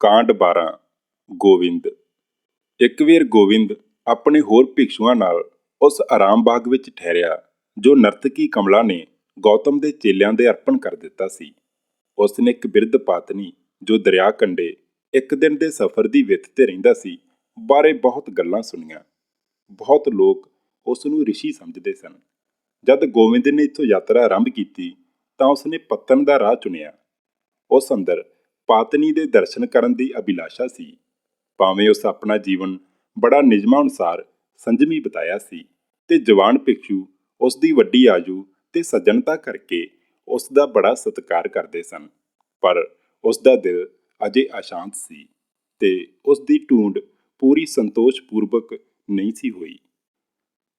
ਕਾਂਡ 12 ਗੋਵਿੰਦ। ਇੱਕ ਵੇਰ ਗੋਵਿੰਦ ਆਪਣੇ ਹੋਰ ਭਿਕਸ਼ੂਆਂ ਨਾਲ ਉਸ ਆਰਾਮ ਬਾਗ ਵਿੱਚ ਠਹਿਰਿਆ, ਜੋ ਨਰਤਕੀ ਕਮਲਾ ਨੇ ਗੌਤਮ ਦੇ ਚੇਲਿਆਂ ਦੇ ਅਰਪਣ ਕਰ ਦਿੱਤਾ ਸੀ। ਉਸ ਨੇ ਇੱਕ ਬਿਰਧ ਪਾਤਨੀ, ਜੋ ਦਰਿਆ ਕੰਢੇ ਇੱਕ ਦਿਨ ਦੇ ਸਫ਼ਰ ਦੀ ਵਿੱਥ ਤੇ ਰਹਿੰਦਾ ਸੀ, ਬਾਰੇ ਬਹੁਤ ਗੱਲਾਂ ਸੁਣੀਆਂ। ਬਹੁਤ ਲੋਕ ਉਸ ਨੂੰ ਰਿਸ਼ੀ ਸਮਝਦੇ ਸਨ। ਜਦ ਗੋਵਿੰਦ ਨੇ ਇੱਥੋਂ ਯਾਤਰਾ ਆਰੰਭ ਕੀਤੀ, ਤਾਂ ਉਸ ਨੇ ਪੱਤਨ ਦਾ ਰਾਹ ਚੁਣਿਆ। ਉਸ ਅੰਦਰ ਪਾਤਨੀ ਦੇ ਦਰਸ਼ਨ ਕਰਨ ਦੀ ਅਭਿਲਾਸ਼ਾ ਸੀ। ਭਾਵੇਂ ਉਸ ਆਪਣਾ ਜੀਵਨ ਬੜਾ ਨਿਯਮਾਂ ਅਨੁਸਾਰ ਸੰਜਮੀ ਬਤਾਇਆ ਸੀ ਤੇ ਜਵਾਨ ਭਿਕਸ਼ੂ ਉਸ ਦੀ ਵੱਡੀ ਆਜੂ ਤੇ ਸੱਜਣਤਾ ਕਰਕੇ ਉਸ ਦਾ ਬੜਾ ਸਤਿਕਾਰ ਕਰਦੇ ਸਨ। ਪਰ ਉਸ ਦਾ ਦਿਲ ਅਜੇ ਅਸ਼ਾਂਤ ਸੀ ਤੇ ਉਸ ਦੀ ਢੂੰਡ ਪੂਰੀ ਸੰਤੋਸ਼ ਪੂਰਵਕ ਨਹੀਂ ਸੀ ਹੋਈ।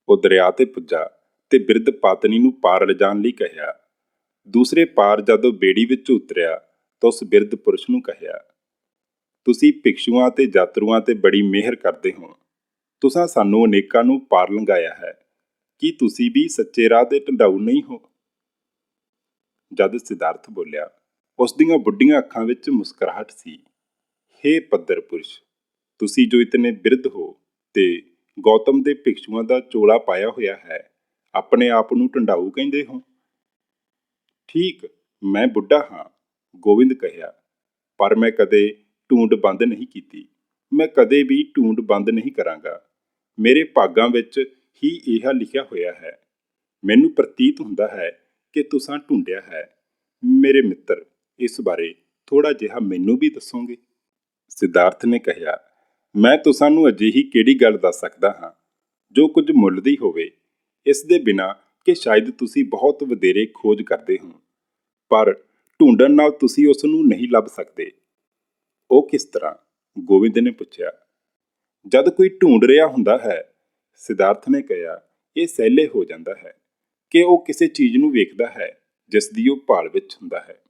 ਉਹ ਦਰਿਆ ਤੇ ਪੁੱਜਾ ਤੇ ਬਿਰਧ ਪਾਤਨੀ ਨੂੰ ਪਾਰ ਲਿਜਾਣ ਲਈ ਕਹਿਆ ਦੂਸਰੇ ਪਾਰ ਜਦੋਂ ਬੇੜੀ ਵਿੱਚ ਉਤਰਿਆ ਤਾਂ ਉਸ ਬਿਰਧ ਪੁਰਸ਼ ਨੂੰ ਕਹਿਆ, ਤੁਸੀਂ ਭਿਕਸ਼ੂਆਂ ਤੇ ਯਾਤਰੂਆਂ ਤੇ ਬੜੀ ਮਿਹਰ ਕਰਦੇ ਹੋ। ਤੁਸੀਂ ਸਾਨੂੰ ਅਨੇਕਾਂ ਨੂੰ ਪਾਰ ਲੰਘਾਇਆ ਹੈ। ਕੀ ਤੁਸੀਂ ਵੀ ਸੱਚੇ ਰਾਹ ਦੇ ਢੰਡਾਊ ਨਹੀਂ ਹੋ? ਜਦ ਸਿਧਾਰਥ ਬੋਲਿਆ, ਉਸ ਦੀਆਂ ਬੁੱਢੀਆਂ ਅੱਖਾਂ ਵਿੱਚ ਮੁਸਕਰਾਹਟ ਸੀ। ਹੇ ਪੱਦਰ ਪੁਰਸ਼, ਤੁਸੀਂ ਜੋ ਇਤਨੇ ਬਿਰਧ ਹੋ ਤੇ ਗੌਤਮ ਦੇ ਭਿਕਸ਼ੂਆਂ ਦਾ ਚੋਲਾ ਪਾਇਆ ਹੋਇਆ ਹੈ, ਆਪਣੇ ਆਪ ਨੂੰ ਢੰਡਾਊ ਕਹਿੰਦੇ ਹੋ? ਠੀਕ, ਮੈਂ ਬੁੱਢਾ ਹਾਂ। ਗੋਬਿੰਦ ਕਹਿਆ, ਪਰ ਮੈਂ ਕਦੇ ਢੂੰਡ ਬੰਦ ਨਹੀਂ ਕੀਤੀ। ਮੈਂ ਕਦੇ ਵੀ ਢੂੰਡ ਬੰਦ ਨਹੀਂ ਕਰਾਂਗਾ। ਮੇਰੇ ਭਾਗਾਂ ਵਿੱਚ ਹੀ ਇਹ ਲਿਖਿਆ ਹੋਇਆ ਹੈ। ਮੈਨੂੰ ਪ੍ਰਤੀਤ ਹੁੰਦਾ ਹੈ ਕਿ ਤੁਸੀਂ ਢੂੰਡਿਆ ਹੈ। ਮੇਰੇ ਮਿੱਤਰ, ਇਸ ਬਾਰੇ ਥੋੜਾ ਜਿਹਾ ਮੈਨੂੰ ਵੀ ਦੱਸੋਗੇ। ਸਿਧਾਰਥ ਨੇ ਕਿਹਾ ਮੈਂ ਤੁਹਾਨੂੰ ਅਜਿਹੀ ਕਿਹੜੀ ਗੱਲ ਦੱਸ ਸਕਦਾ ਹਾਂ? ਜੋ ਕੁਝ ਮੁੱਲ ਦੀ ਹੋਵੇ, ਇਸ ਦੇ ਬਿਨਾ ਕਿ ਸ਼ਾਇਦ ਤੁਸੀਂ ਬਹੁਤ ਵਧੇਰੇ ਖੋਜ ਕਰਦੇ ਹੋ। ਪਰ ਢੂੰਡਣ ਨਾਲ ਤੁਸੀਂ ਉਸ ਨੂੰ ਨਹੀਂ ਲੱਭ ਸਕਦੇ। ਉਹ ਕਿਸ ਤਰ੍ਹਾਂ? ਗੋਬਿੰਦ ਨੇ ਪੁੱਛਿਆ। ਜਦ ਕੋਈ ਢੂੰਡ ਰਿਹਾ ਹੁੰਦਾ ਹੈ, ਸਿਧਾਰਥ ਨੇ ਕਿਹਾ, ਇਹ ਸਹਿਲੇ ਹੋ ਜਾਂਦਾ ਹੈ ਕਿ ਉਹ ਕਿਸੇ ਚੀਜ਼ ਨੂੰ ਵੇਖਦਾ ਹੈ, ਜਿਸ ਦੀ ਉਹ ਭਾਲ ਵਿੱਚ ਹੁੰਦਾ ਹੈ।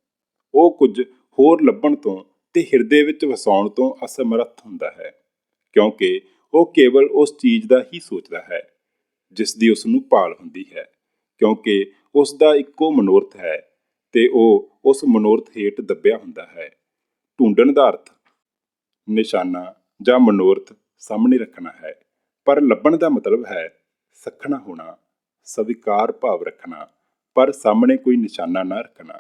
ਉਹ ਕੁਝ ਹੋਰ ਲੱਭਣ ਤੋਂ ਤੇ ਹਿਰਦੇ ਵਿੱਚ ਵਸਾਉਣ ਤੋਂ ਅਸਮਰੱਥ ਹੁੰਦਾ ਹੈ, ਕਿਉਂਕਿ ਉਹ ਕੇਵਲ ਉਸ ਚੀਜ਼ ਦਾ ਹੀ ਸੋਚਦਾ ਹੈ, ਜਿਸ ਦੀ ਉਸ ਨੂੰ ਭਾਲ ਹੁੰਦੀ ਹੈ, ਕਿਉਂਕਿ ਉਸ ਦਾ ਇੱਕੋ ਮਨੋਰਥ ਹੈ ਤੇ ਉਹ ਉਸ ਮਨੋਰਥ ਹੇਠ ਦੱਬਿਆ ਹੁੰਦਾ ਹੈ। ਢੂੰਡਣ ਦਾ ਅਰਥ, ਨਿਸ਼ਾਨਾ ਜਾਂ ਮਨੋਰਥ ਸਾਹਮਣੇ ਰੱਖਣਾ ਹੈ। ਪਰ ਲੱਭਣ ਦਾ ਮਤਲਬ ਹੈ ਸਖਣਾ ਹੋਣਾ, ਸਵੀਕਾਰ ਭਾਵ ਰੱਖਣਾ, ਪਰ ਸਾਹਮਣੇ ਕੋਈ ਨਿਸ਼ਾਨਾ ਨਾ ਰੱਖਣਾ।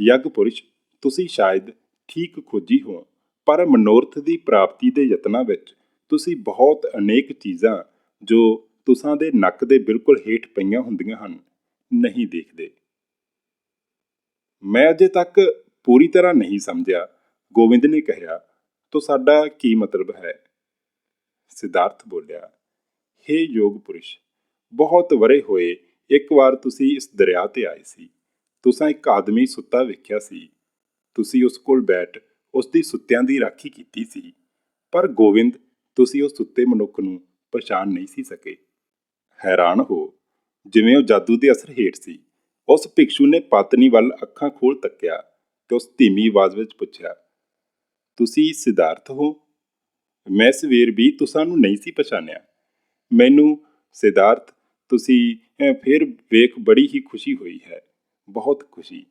ਯੱਗ ਪੁਰਸ਼, ਤੁਸੀਂ ਸ਼ਾਇਦ ਠੀਕ ਖੋਜੀ ਹੋ, ਪਰ ਮਨੋਰਥ ਦੀ ਪ੍ਰਾਪਤੀ ਦੇ ਯਤਨਾਂ ਵਿੱਚ ਤੁਸੀਂ ਬਹੁਤ ਅਨੇਕ ਚੀਜ਼ਾਂ ਜੋ ਤੁਸਾਂ ਦੇ ਨੱਕ ਦੇ ਬਿਲਕੁਲ ਹੇਠ ਪਈਆਂ ਹੁੰਦੀਆਂ ਹਨ, ਨਹੀਂ ਦੇਖਦੇ। ਮੈਂ ਅਜੇ ਤੱਕ ਪੂਰੀ ਤਰ੍ਹਾਂ ਨਹੀਂ ਸਮਝਿਆ। ਗੋਬਿੰਦ ਨੇ ਕਿਹਾ, ਤੋ ਸਾਡਾ ਕੀ ਮਤਲਬ ਹੈ? ਸਿਧਾਰਥ ਬੋਲਿਆ, ਹੇ ਯੋਗ ਪੁਰਸ਼, ਬਹੁਤ ਵਰੇ ਹੋਏ ਇੱਕ ਵਾਰ ਤੁਸੀਂ ਇਸ ਦਰਿਆ ਤੇ ਆਏ ਸੀ। ਤੁਸੀਂ ਇੱਕ ਆਦਮੀ ਸੁੱਤਾ ਵੇਖਿਆ ਸੀ। ਤੁਸੀਂ ਉਸ ਕੋਲ ਬੈਠ ਉਸ ਦੀ ਸੁੱਤਿਆਂ ਦੀ ਰਾਖੀ ਕੀਤੀ ਸੀ। ਪਰ ਗੋਬਿੰਦ ਤੁਸੀਂ ਉਸ ਸੁੱਤੇ ਮਨੁੱਖ ਨੂੰ ਪਛਾਣ ਨਹੀਂ ਸੀ ਸਕੇ। ਹੈਰਾਨ ਹੋ, ਜਿਵੇਂ ਉਹ ਜਾਦੂ ਦੇ ਅਸਰ ਹੇਠ ਸੀ। ਉਸ ਭਿਕਸ਼ੂ ਨੇ ਪਤਨੀ ਵੱਲ ਅੱਖਾਂ ਖੋਲ ਤੱਕਿਆ ਤੇ ਉਸ ਧੀਮੀ ਆਵਾਜ਼ ਵਿੱਚ ਪੁੱਛਿਆ, ਤੁਸੀਂ ਸਿਧਾਰਥ ਹੋ? ਮੈਂ ਸਵੇਰ ਵੀ ਤੁਸਾਂ ਨਹੀਂ ਸੀ ਪਛਾਣਿਆ। ਮੈਨੂੰ ਸਿਧਾਰਥ, ਤੁਸੀਂ ਫਿਰ ਵੇਖ ਬੜੀ ਹੀ ਖੁਸ਼ੀ ਹੋਈ ਹੈ, ਬਹੁਤ ਖੁਸ਼ੀ।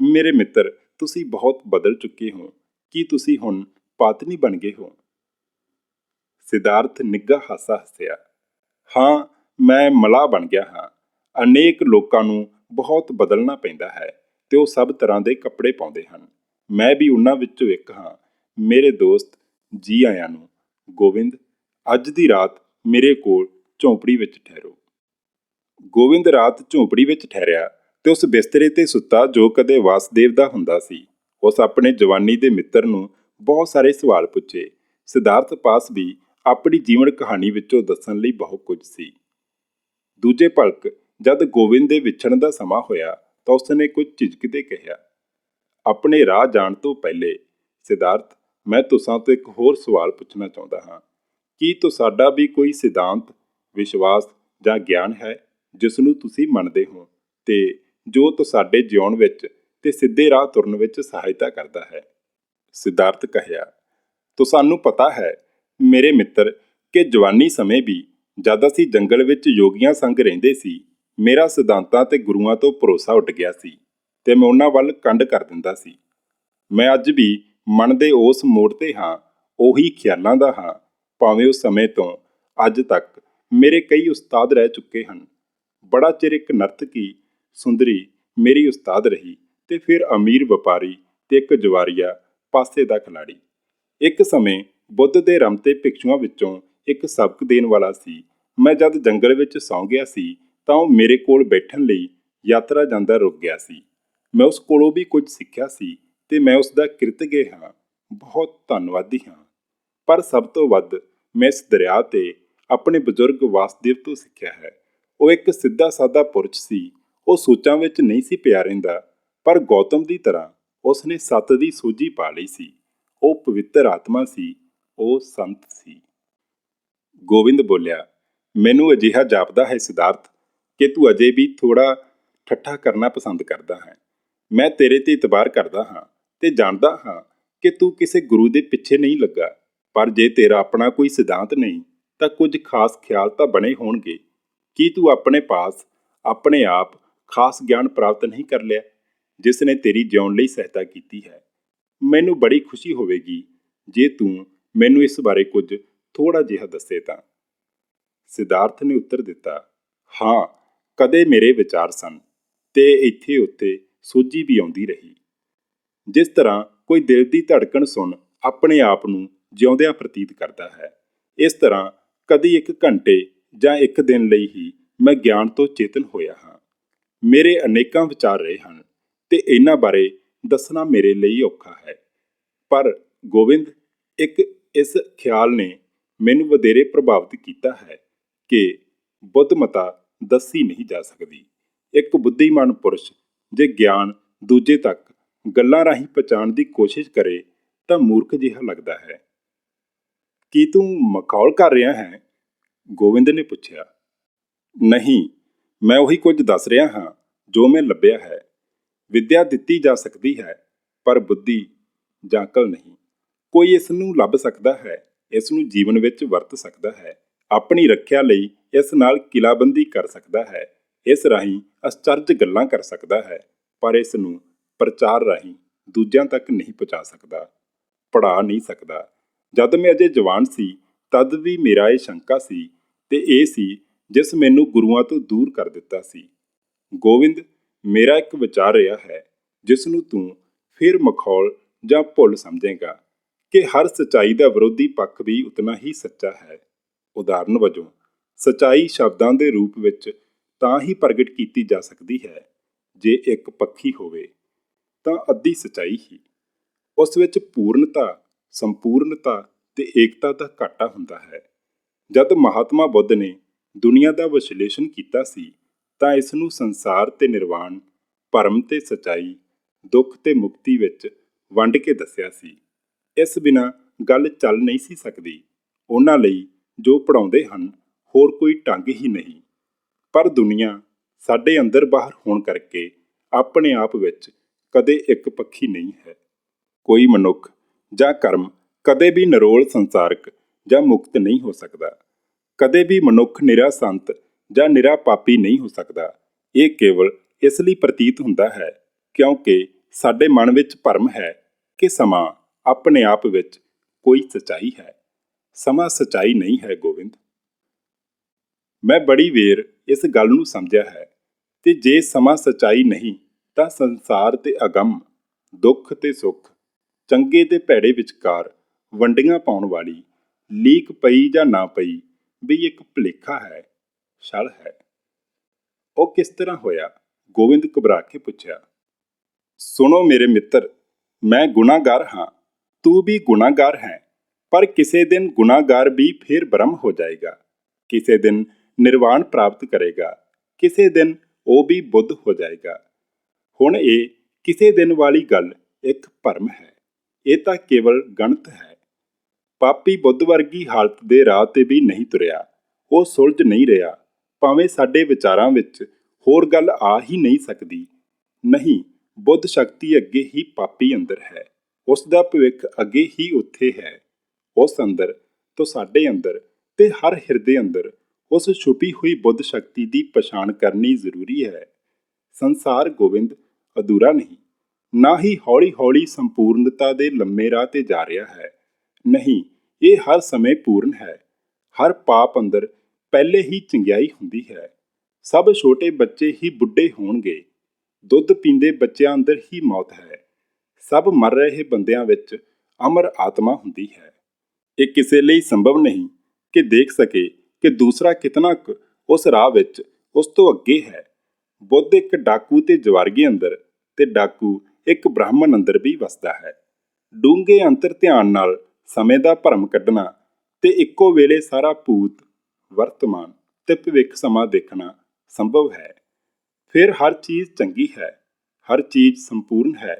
ਮੇਰੇ ਮਿੱਤਰ, ਤੁਸੀਂ ਬਹੁਤ ਬਦਲ ਚੁੱਕੇ ਹੋ। ਕੀ ਤੁਸੀਂ ਹੁਣ ਪਾਤਨੀ ਬਣ ਗਏ ਹੋ? ਸਿਧਾਰਥ ਨਿੱਘਾ ਹਾਸਾ ਹੱਸਿਆ, ਹਾਂ, ਮੈਂ ਮਲਾ ਬਣ ਗਿਆ ਹਾਂ। ਅਨੇਕ ਲੋਕਾਂ ਨੂੰ ਬਹੁਤ ਬਦਲਣਾ ਪੈਂਦਾ ਹੈ ਤੇ ਉਹ ਸਭ ਤਰ੍ਹਾਂ ਦੇ ਕੱਪੜੇ ਪਾਉਂਦੇ ਹਨ। ਮੈਂ ਵੀ ਉਹਨਾਂ ਵਿੱਚੋਂ ਇੱਕ ਹਾਂ। ਮੇਰੇ ਦੋਸਤ ਜੀ ਆਇਆਂ ਨੂੰ, ਗੋਵਿੰਦ, ਅੱਜ ਦੀ ਰਾਤ ਮੇਰੇ ਕੋਲ ਝੌਂਪੜੀ ਵਿੱਚ ਠਹਿਰੋ। ਗੋਵਿੰਦ ਰਾਤ ਝੌਂਪੜੀ ਵਿੱਚ ਠਹਿਰਿਆ ਤੇ ਉਸ ਬਿਸਤਰੇ ਤੇ ਸੁੱਤਾ ਜੋ ਕਦੇ ਵਾਸਦੇਵ ਦਾ ਹੁੰਦਾ ਸੀ। ਉਸ ਆਪਣੇ ਜਵਾਨੀ ਦੇ ਮਿੱਤਰ ਨੂੰ ਬਹੁਤ ਸਾਰੇ ਸਵਾਲ ਪੁੱਛੇ। ਸਿਧਾਰਥ ਪਾਸ ਵੀ ਆਪਣੀ ਜੀਵਨ ਕਹਾਣੀ ਵਿੱਚੋਂ ਦੱਸਣ ਲਈ ਬਹੁਤ ਕੁਝ ਸੀ। ਦੂਜੇ ਪਲਕ ਜਦ ਗੋਬਿੰਦ ਦੇ ਵਿਛੜਨ ਦਾ ਸਮਾਂ ਹੋਇਆ ਤਾਂ ਉਸਨੇ ਕੁਝ ਝਿਜਕਦੇ ਕਿਹਾ, ਆਪਣੇ ਰਾਹ ਜਾਣ ਤੋਂ ਪਹਿਲੇ, ਸਿਧਾਰਥ, ਮੈਂ ਤੁਸਾਂ ਤੋਂ ਇੱਕ ਹੋਰ ਸਵਾਲ ਪੁੱਛਣਾ ਚਾਹੁੰਦਾ ਹਾਂ। ਕੀ ਤੁਹਾਡਾ ਵੀ ਕੋਈ ਸਿਧਾਂਤ, ਵਿਸ਼ਵਾਸ ਜਾਂ ਗਿਆਨ ਹੈ ਜਿਸ ਨੂੰ ਤੁਸੀਂ ਮੰਨਦੇ ਹੋ ਤੇ ਜੋ ਤੁਹਾਡੇ ਜਿਉਣ ਵਿੱਚ ਤੇ ਸਿੱਧੇ ਰਾਹ ਤੁਰਨ ਵਿੱਚ ਸਹਾਇਤਾ ਕਰਦਾ ਹੈ? ਸਿਧਾਰਥ ਕਹਿਆ, ਤੁਹਾਨੂੰ ਪਤਾ ਹੈ, ਮੇਰੇ ਮਿੱਤਰ, ਕਿ ਜਵਾਨੀ ਸਮੇਂ ਵੀ ਜਦ ਅਸੀਂ ਜੰਗਲ ਵਿੱਚ ਯੋਗੀਆਂ ਸੰਗ ਰਹਿੰਦੇ ਸੀ ਮੇਰਾ ਸਿਧਾਂਤਾਂ ਤੇ ਗੁਰੂਆਂ ਤੋਂ ਭਰੋਸਾ ਉੱਡ ਗਿਆ ਸੀ ਤੇ ਮੈਂ ਉਹਨਾਂ ਵੱਲ ਕੰਡ ਕਰ ਦਿੰਦਾ ਸੀ। ਮੈਂ ਅੱਜ ਵੀ ਮਨ ਦੇ ਉਸ ਮੋੜ ਤੇ ਹਾਂ, ਉਹੀ ਖਿਆਲਾਂ ਦਾ ਹਾਂ, ਭਾਵੇਂ ਉਸ ਸਮੇਂ ਤੋਂ ਅੱਜ ਤੱਕ ਮੇਰੇ ਕਈ ਉਸਤਾਦ ਰਹਿ ਚੁੱਕੇ ਹਨ। ਬੜਾ ਚਿਰ ਇੱਕ ਨਰਤਕੀ ਸੁੰਦਰੀ ਮੇਰੀ ਉਸਤਾਦ ਰਹੀ ਤੇ ਫਿਰ ਅਮੀਰ ਵਪਾਰੀ ਤੇ ਇੱਕ ਜਵਾਰੀਆ ਪਾਸੇ ਦਾ ਖਿਲਾੜੀ। ਇੱਕ ਸਮੇਂ ਬੁੱਧ ਦੇ ਰਮਤੇ ਭਿਕਸ਼ੂਆਂ ਵਿੱਚੋਂ ਇੱਕ ਸਬਕ ਦੇਣ ਵਾਲਾ ਸੀ। ਮੈਂ ਜਦ ਜੰਗਲ ਵਿੱਚ ਸੌਂ ਗਿਆ ਸੀ ਤਾਂ ਉਹ ਮੇਰੇ ਕੋਲ ਬੈਠਣ ਲਈ ਯਾਤਰਾ ਜਾਂਦਾ ਰੁਕ ਗਿਆ ਸੀ। ਮੈਂ ਉਸ ਕੋਲੋਂ ਵੀ ਕੁਝ ਸਿੱਖਿਆ ਸੀ ਤੇ ਮੈਂ ਉਸ ਦਾ ਕਿਰਤਗੇ ਹਾਂ। ਬਹੁਤ ਧੰਨਵਾਦੀ ਹਾਂ। ਪਰ ਸਭ ਤੋਂ ਵੱਧ ਮੈਂ ਇਸ ਦਰਿਆ ਤੇ ਆਪਣੇ ਬਜ਼ੁਰਗ ਵਾਸਦੇਵ ਤੋਂ ਸਿੱਖਿਆ ਹੈ। ਉਹ ਇੱਕ ਸਿੱਧਾ ਸਾਦਾ ਪੁਰਸ਼ ਸੀ। ਉਹ ਸੋਚਾਂ ਵਿੱਚ ਨਹੀਂ ਸੀ ਪਿਆ ਰਹਿੰਦਾ, ਪਰ ਗੌਤਮ ਦੀ ਤਰ੍ਹਾਂ ਉਸ ਨੇ ਸੱਤ ਦੀ ਸੂਝੀ ਪਾ ਲਈ ਸੀ। ਉਹ ਪਵਿੱਤਰ ਆਤਮਾ ਸੀ, ਉਹ ਸੰਤ ਸੀ। ਗੋਬਿੰਦ ਬੋਲਿਆ, ਮੈਨੂੰ ਅਜਿਹਾ ਜਾਪਦਾ ਹੈ ਸਿਧਾਰਥ ਕਿ ਤੂੰ ਅਜੇ ਵੀ ਥੋੜਾ ਠੱਠਾ ਕਰਨਾ ਪਸੰਦ ਕਰਦਾ ਹੈ। ਮੈਂ ਤੇਰੇ ਤੇ ਇਤਬਾਰ ਕਰਦਾ ਹਾਂ ਤੇ ਜਾਣਦਾ ਹਾਂ ਕਿ ਤੂੰ ਕਿਸੇ ਗੁਰੂ ਦੇ ਪਿੱਛੇ ਨਹੀਂ ਲੱਗਾ। ਪਰ ਜੇ ਤੇਰਾ ਆਪਣਾ ਕੋਈ ਸਿਧਾਂਤ ਨਹੀਂ, ਤਾਂ ਕੁਝ ਖਾਸ ਖਿਆਲ ਤਾਂ ਬਣੇ ਹੋਣਗੇ। ਕੀ ਤੂੰ ਆਪਣੇ ਪਾਸ, ਆਪਣੇ ਆਪ ਖਾਸ ਗਿਆਨ ਪ੍ਰਾਪਤ ਨਹੀਂ ਕਰ ਲਿਆ, ਜਿਸ ਨੇ ਤੇਰੀ ਜਿਉਣ ਲਈ ਸਹਾਇਤਾ ਕੀਤੀ ਹੈ? ਮੈਨੂੰ ਬੜੀ ਖੁਸ਼ੀ ਹੋਵੇਗੀ ਜੇ ਤੂੰ ਮੈਨੂੰ ਇਸ ਬਾਰੇ ਕੁਝ ਥੋੜਾ ਜਿਹਾ ਦੱਸੇ ਤਾਂ। ਸਿਧਾਰਥ ਨੇ ਉੱਤਰ ਦਿੱਤਾ, ਹਾਂ ਕਦੇ ਮੇਰੇ ਵਿਚਾਰ ਸਨ ਤੇ ਇੱਥੇ ਉੱਥੇ ਸੋਝੀ ਵੀ ਆਉਂਦੀ ਰਹੀ। ਜਿਸ ਤਰ੍ਹਾਂ ਕੋਈ ਦਿਲ ਦੀ ਧੜਕਣ ਸੁਣ ਆਪਣੇ ਆਪ ਨੂੰ ਜਿਉਂਦਿਆਂ ਪ੍ਰਤੀਤ ਕਰਦਾ ਹੈ, ਇਸ ਤਰ੍ਹਾਂ ਕਦੀ ਇੱਕ ਘੰਟੇ ਜਾਂ ਇੱਕ ਦਿਨ ਲਈ ਹੀ ਮੈਂ ਗਿਆਨ ਤੋਂ ਚੇਤਨ ਹੋਇਆ ਹਾਂ। ਮੇਰੇ ਅਨੇਕਾਂ ਵਿਚਾਰ ਰਹੇ ਹਨ ਤੇ ਇਹਨਾਂ ਬਾਰੇ ਦੱਸਣਾ ਮੇਰੇ ਲਈ ਔਖਾ ਹੈ। ਪਰ ਗੋਬਿੰਦ ਇੱਕ ਇਸ ਖਿਆਲ ਨੇ ਮੈਨੂੰ ਵਧੇਰੇ ਪ੍ਰਭਾਵਿਤ ਕੀਤਾ ਹੈ ਕਿ ਬੁੱਧਮਤਾ ਦੱਸੀ ਨਹੀਂ ਜਾ ਸਕਦੀ। ਇੱਕ ਬੁੱਧੀਮਾਨ ਪੁਰਸ਼ ਜੇ ਗਿਆਨ ਦੂਜੇ ਤੱਕ ਗੱਲਾਂ ਰਾਹੀਂ ਪਹੁੰਚਾਉਣ ਦੀ ਕੋਸ਼ਿਸ਼ ਕਰੇ ਤਾਂ ਮੂਰਖ ਜਿਹਾ ਲੱਗਦਾ ਹੈ। ਕੀ ਤੂੰ ਮਖੌਲ ਕਰ ਰਿਹਾ ਹੈ? ਗੋਬਿੰਦ ਨੇ ਪੁੱਛਿਆ। ਨਹੀਂ, ਮੈਂ ਉਹੀ ਕੁਝ ਦੱਸ ਰਿਹਾ ਹਾਂ ਜੋ ਮੈਂ ਲੱਭਿਆ ਹੈ। ਵਿਦਿਆ ਦਿੱਤੀ ਜਾ ਸਕਦੀ ਹੈ, ਪਰ ਬੁੱਧੀ ਜਾਂ ਅਕਲ ਨਹੀਂ। ਕੋਈ ਇਸ ਨੂੰ ਲੱਭ ਸਕਦਾ ਹੈ, ਇਸ ਨੂੰ ਜੀਵਨ ਵਿੱਚ ਵਰਤ ਸਕਦਾ ਹੈ। ਆਪਣੀ ਰੱਖਿਆ ਲਈ ਇਸ ਨਾਲ ਕਿਲਾਬੰਦੀ ਕਰ ਸਕਦਾ ਹੈ। ਇਸ ਰਾਹੀਂ ਅਚਰਜ ਗੱਲਾਂ ਕਰ ਸਕਦਾ ਹੈ, ਪਰ ਇਸ ਨੂੰ ਪ੍ਰਚਾਰ ਰਾਹੀਂ ਦੂਜਿਆਂ ਤੱਕ ਨਹੀਂ ਪਹੁੰਚਾ ਸਕਦਾ। ਪੜਾ ਨਹੀਂ ਸਕਦਾ। ਜਦ ਮੈਂ ਅਜੇ ਜਵਾਨ ਸੀ, ਤਦ ਵੀ ਮੇਰਾ ਇਹ ਸ਼ੰਕਾ ਸੀ ਤੇ ਇਹ ਸੀ ਜਿਸ ਮੈਨੂੰ ਗੁਰੂਆਂ ਤੋਂ ਦੂਰ ਕਰ ਦਿੱਤਾ ਸੀ। ਗੋਵਿੰਦ, ਮੇਰਾ ਇੱਕ ਵਿਚਾਰ ਰਿਹਾ ਹੈ, ਜਿਸ ਨੂੰ ਤੂੰ ਫਿਰ ਮਖੌਲ ਜਾਂ ਭੁੱਲ ਸਮਝੇਗਾ ਕਿ ਹਰ ਸਚਾਈ ਦਾ ਵਿਰੋਧੀ ਪੱਖ ਵੀ ਉਤਨਾ ਹੀ ਸੱਚਾ ਹੈ। ਉਦਾਹਰਨ ਵਜੋਂ ਸਚਾਈ ਸ਼ਬਦਾਂ ਦੇ ਰੂਪ ਵਿੱਚ ਤਾਂ ਹੀ ਪ੍ਰਗਟ ਕੀਤੀ ਜਾ ਸਕਦੀ ਹੈ, ਜੇ ਇੱਕ ਪੱਖੀ ਹੋਵੇ, ਤਾਂ ਅੱਧੀ ਸਚਾਈ ਹੀ। ਉਸ ਵਿੱਚ ਪੂਰਨਤਾ, ਸੰਪੂਰਨਤਾ ਤੇ ਏਕਤਾ ਦਾ ਘਾਟਾ ਹੁੰਦਾ ਹੈ। ਜਦ ਮਹਾਤਮਾ ਬੁੱਧ ਨੇ ਦੁਨੀਆ ਦਾ ਵਿਸ਼ਲੇਸ਼ਣ ਕੀਤਾ ਸੀ, ਤਾਂ ਇਸ ਨੂੰ ਸੰਸਾਰ ਤੇ ਨਿਰਵਾਣ, ਭਰਮ ਤੇ ਸਚਾਈ, ਦੁੱਖ ਤੇ ਮੁਕਤੀ ਵਿੱਚ ਵੰਡ ਕੇ ਦੱਸਿਆ ਸੀ। ਇਸ ਬਿਨਾ ਗੱਲ ਚੱਲ ਨਹੀਂ ਸੀ ਸਕਦੀ। ਉਹਨਾਂ ਲਈ ਜੋ ਪੜਾਉਂਦੇ ਹਨ ਹੋਰ ਕੋਈ ਢੰਗ ਹੀ ਨਹੀਂ। ਪਰ ਦੁਨੀਆ ਸਾਡੇ ਅੰਦਰ ਬਾਹਰ ਹੋਣ ਕਰਕੇ ਆਪਣੇ ਆਪ ਵਿੱਚ ਕਦੇ ਇੱਕ ਪੱਖੀ ਨਹੀਂ ਹੈ। ਕੋਈ ਮਨੁੱਖ ਜਾਂ ਕਰਮ ਕਦੇ ਵੀ ਨਿਰੋਲ ਸੰਸਾਰਕ ਜਾਂ ਮੁਕਤ ਨਹੀਂ ਹੋ ਸਕਦਾ। ਕਦੇ ਵੀ ਮਨੁੱਖ ਨਿਰਾ ਸੰਤ ਜਾਂ ਨਿਰਾ ਪਾਪੀ ਨਹੀਂ ਹੋ ਸਕਦਾ। ਇਹ ਕੇਵਲ ਇਸ ਲਈ ਪ੍ਰਤੀਤ ਹੁੰਦਾ ਹੈ ਕਿਉਂਕਿ ਸਾਡੇ ਮਨ ਵਿੱਚ ਭਰਮ ਹੈ ਕਿ ਸਮਾਂ ਆਪਣੇ ਆਪ ਵਿੱਚ ਕੋਈ ਸਚਾਈ ਹੈ। ਸਮਾਂ ਸਚਾਈ ਨਹੀਂ ਹੈ ਗੋਬਿੰਦ ਮੈਂ ਬੜੀ ਵੇਰ ਇਸ ਗੱਲ ਨੂੰ ਸਮਝਿਆ ਹੈ ਤੇ ਜੇ ਸਮਾਂ ਸਚਾਈ ਨਹੀਂ, ਤਾਂ ਸੰਸਾਰ ਤੇ ਅਗੰਮ, ਦੁੱਖ ਤੇ ਸੁੱਖ, ਚੰਗੇ ਤੇ ਭੈੜੇ ਵਿਚਕਾਰ ਵੰਡੀਆਂ ਪਾਉਣ ਵਾਲੀ ਲੀਕ ਪਈ ਜਾਂ ਨਾ ਪਈ, ਵੀ ਇੱਕ ਭੁਲੇਖਾ ਹੈ, ਛਲ ਹੈ। ਉਹ ਕਿਸ ਤਰ੍ਹਾਂ ਹੋਇਆ? ਗੋਬਿੰਦ ਘਬਰਾ ਕੇ ਪੁੱਛਿਆ। ਸੁਣੋ ਮੇਰੇ ਮਿੱਤਰ, ਮੈਂ ਗੁਨਾਹਗਾਰ ਹਾਂ, ਤੂੰ ਵੀ ਗੁਨਾਹਗਾਰ ਹੈ, ਪਰ ਕਿਸੇ ਦਿਨ ਗੁਨਾਹਗਾਰ ਵੀ ਫਿਰ ਬ੍ਰਹਮ ਹੋ ਜਾਏਗਾ। ਕਿਸੇ ਦਿਨ ਨਿਰਵਾਣ ਪ੍ਰਾਪਤ ਕਰੇਗਾ। ਕਿਸੇ ਦਿਨ ਉਹ ਵੀ ਬੁੱਧ ਹੋ ਜਾਏਗਾ। ਹੁਣ ਇਹ ਕਿਸੇ ਦਿਨ ਵਾਲੀ ਗੱਲ ਇੱਕ ਭਰਮ ਹੈ। ਇਹ ਤਾਂ ਕੇਵਲ ਗਣਤ ਹੈ। ਪਾਪੀ ਬੁੱਧ ਵਰਗੀ ਹਾਲਤ ਦੇ ਰਾਹ ਤੇ ਵੀ ਨਹੀਂ ਤੁਰਿਆ। ਉਹ ਸੁਲਝ ਨਹੀਂ ਰਿਹਾ। ਭਾਵੇਂ ਸਾਡੇ ਵਿਚਾਰਾਂ ਵਿੱਚ ਹੋਰ ਗੱਲ ਆ ਹੀ ਨਹੀਂ ਸਕਦੀ। ਨਹੀਂ, ਬੁੱਧ ਸ਼ਕਤੀ ਅੱਗੇ ਹੀ ਪਾਪੀ ਅੰਦਰ ਹੈ। ਉਸ ਦਾ ਭਵਿੱਖ ਅੱਗੇ ਹੀ ਉੱਥੇ ਹੈ। ਉਸ ਅੰਦਰ ਤੋਂ ਸਾਡੇ ਅੰਦਰ ਤੇ ਹਰ ਹਿਰਦੇ ਅੰਦਰ ਉਸ ਛੁਪੀ ਹੋਈ ਬੁੱਧ ਸ਼ਕਤੀ ਦੀ ਪਛਾਣ ਕਰਨੀ ਜ਼ਰੂਰੀ ਹੈ। ਸੰਸਾਰ ਗੋਬਿੰਦ ਅਧੂਰਾ ਨਹੀਂ, ਨਾ ਹੀ ਹੌਲੀ-ਹੌਲੀ ਸੰਪੂਰਨਤਾ ਦੇ ਲੰਮੇ ਰਾਹ ਤੇ ਜਾ ਰਿਹਾ ਹੈ। ਨਹੀਂ, ਇਹ ਹਰ ਸਮੇਂ ਪੂਰਨ ਹੈ। ਹਰ ਪਾਪ ਅੰਦਰ ਪਹਿਲੇ ਹੀ ਚੰਗਿਆਈ ਹੁੰਦੀ ਹੈ। ਸਭ ਛੋਟੇ ਬੱਚੇ ਹੀ ਬੁੱਢੇ ਹੋਣਗੇ। ਦੁੱਧ ਪੀਂਦੇ ਬੱਚਿਆਂ ਅੰਦਰ ਹੀ ਮੌਤ ਹੈ। ਸਭ ਮਰ ਰਹੇ ਬੰਦਿਆਂ ਵਿੱਚ ਅਮਰ ਆਤਮਾ ਹੁੰਦੀ ਹੈ। ਇਹ ਕਿਸੇ ਲਈ ਸੰਭਵ ਨਹੀਂ ਕਿ ਦੇਖ ਸਕੇ ਕਿ ਦੂਸਰਾ ਕਿਤਨਾ ਕੁ ਉਸ ਰਾਹ ਵਿੱਚ ਉਸ ਤੋਂ ਅੱਗੇ ਹੈ। ਬੁੱਧ ਇੱਕ ਡਾਕੂ ਤੇ ਜਵਾਰਗੀ ਅੰਦਰ ਤੇ ਡਾਕੂ ਇੱਕ ਬ੍ਰਾਹਮਣ ਅੰਦਰ ਵੀ ਵਸਦਾ ਹੈ। ਡੂੰਘੇ ਅੰਤਰ ਧਿਆਨ ਨਾਲ ਸਮੇਂ ਦਾ ਭਰਮ ਕੱਢਣਾ ਤੇ ਇੱਕੋ ਵੇਲੇ ਸਾਰਾ ਭੂਤ, ਵਰਤਮਾਨ ਤੇ ਭਵਿੱਖ ਸਮਾਂ ਦੇਖਣਾ ਸੰਭਵ ਹੈ। ਫਿਰ ਹਰ ਚੀਜ਼ ਚੰਗੀ ਹੈ, ਹਰ ਚੀਜ਼ ਸੰਪੂਰਨ ਹੈ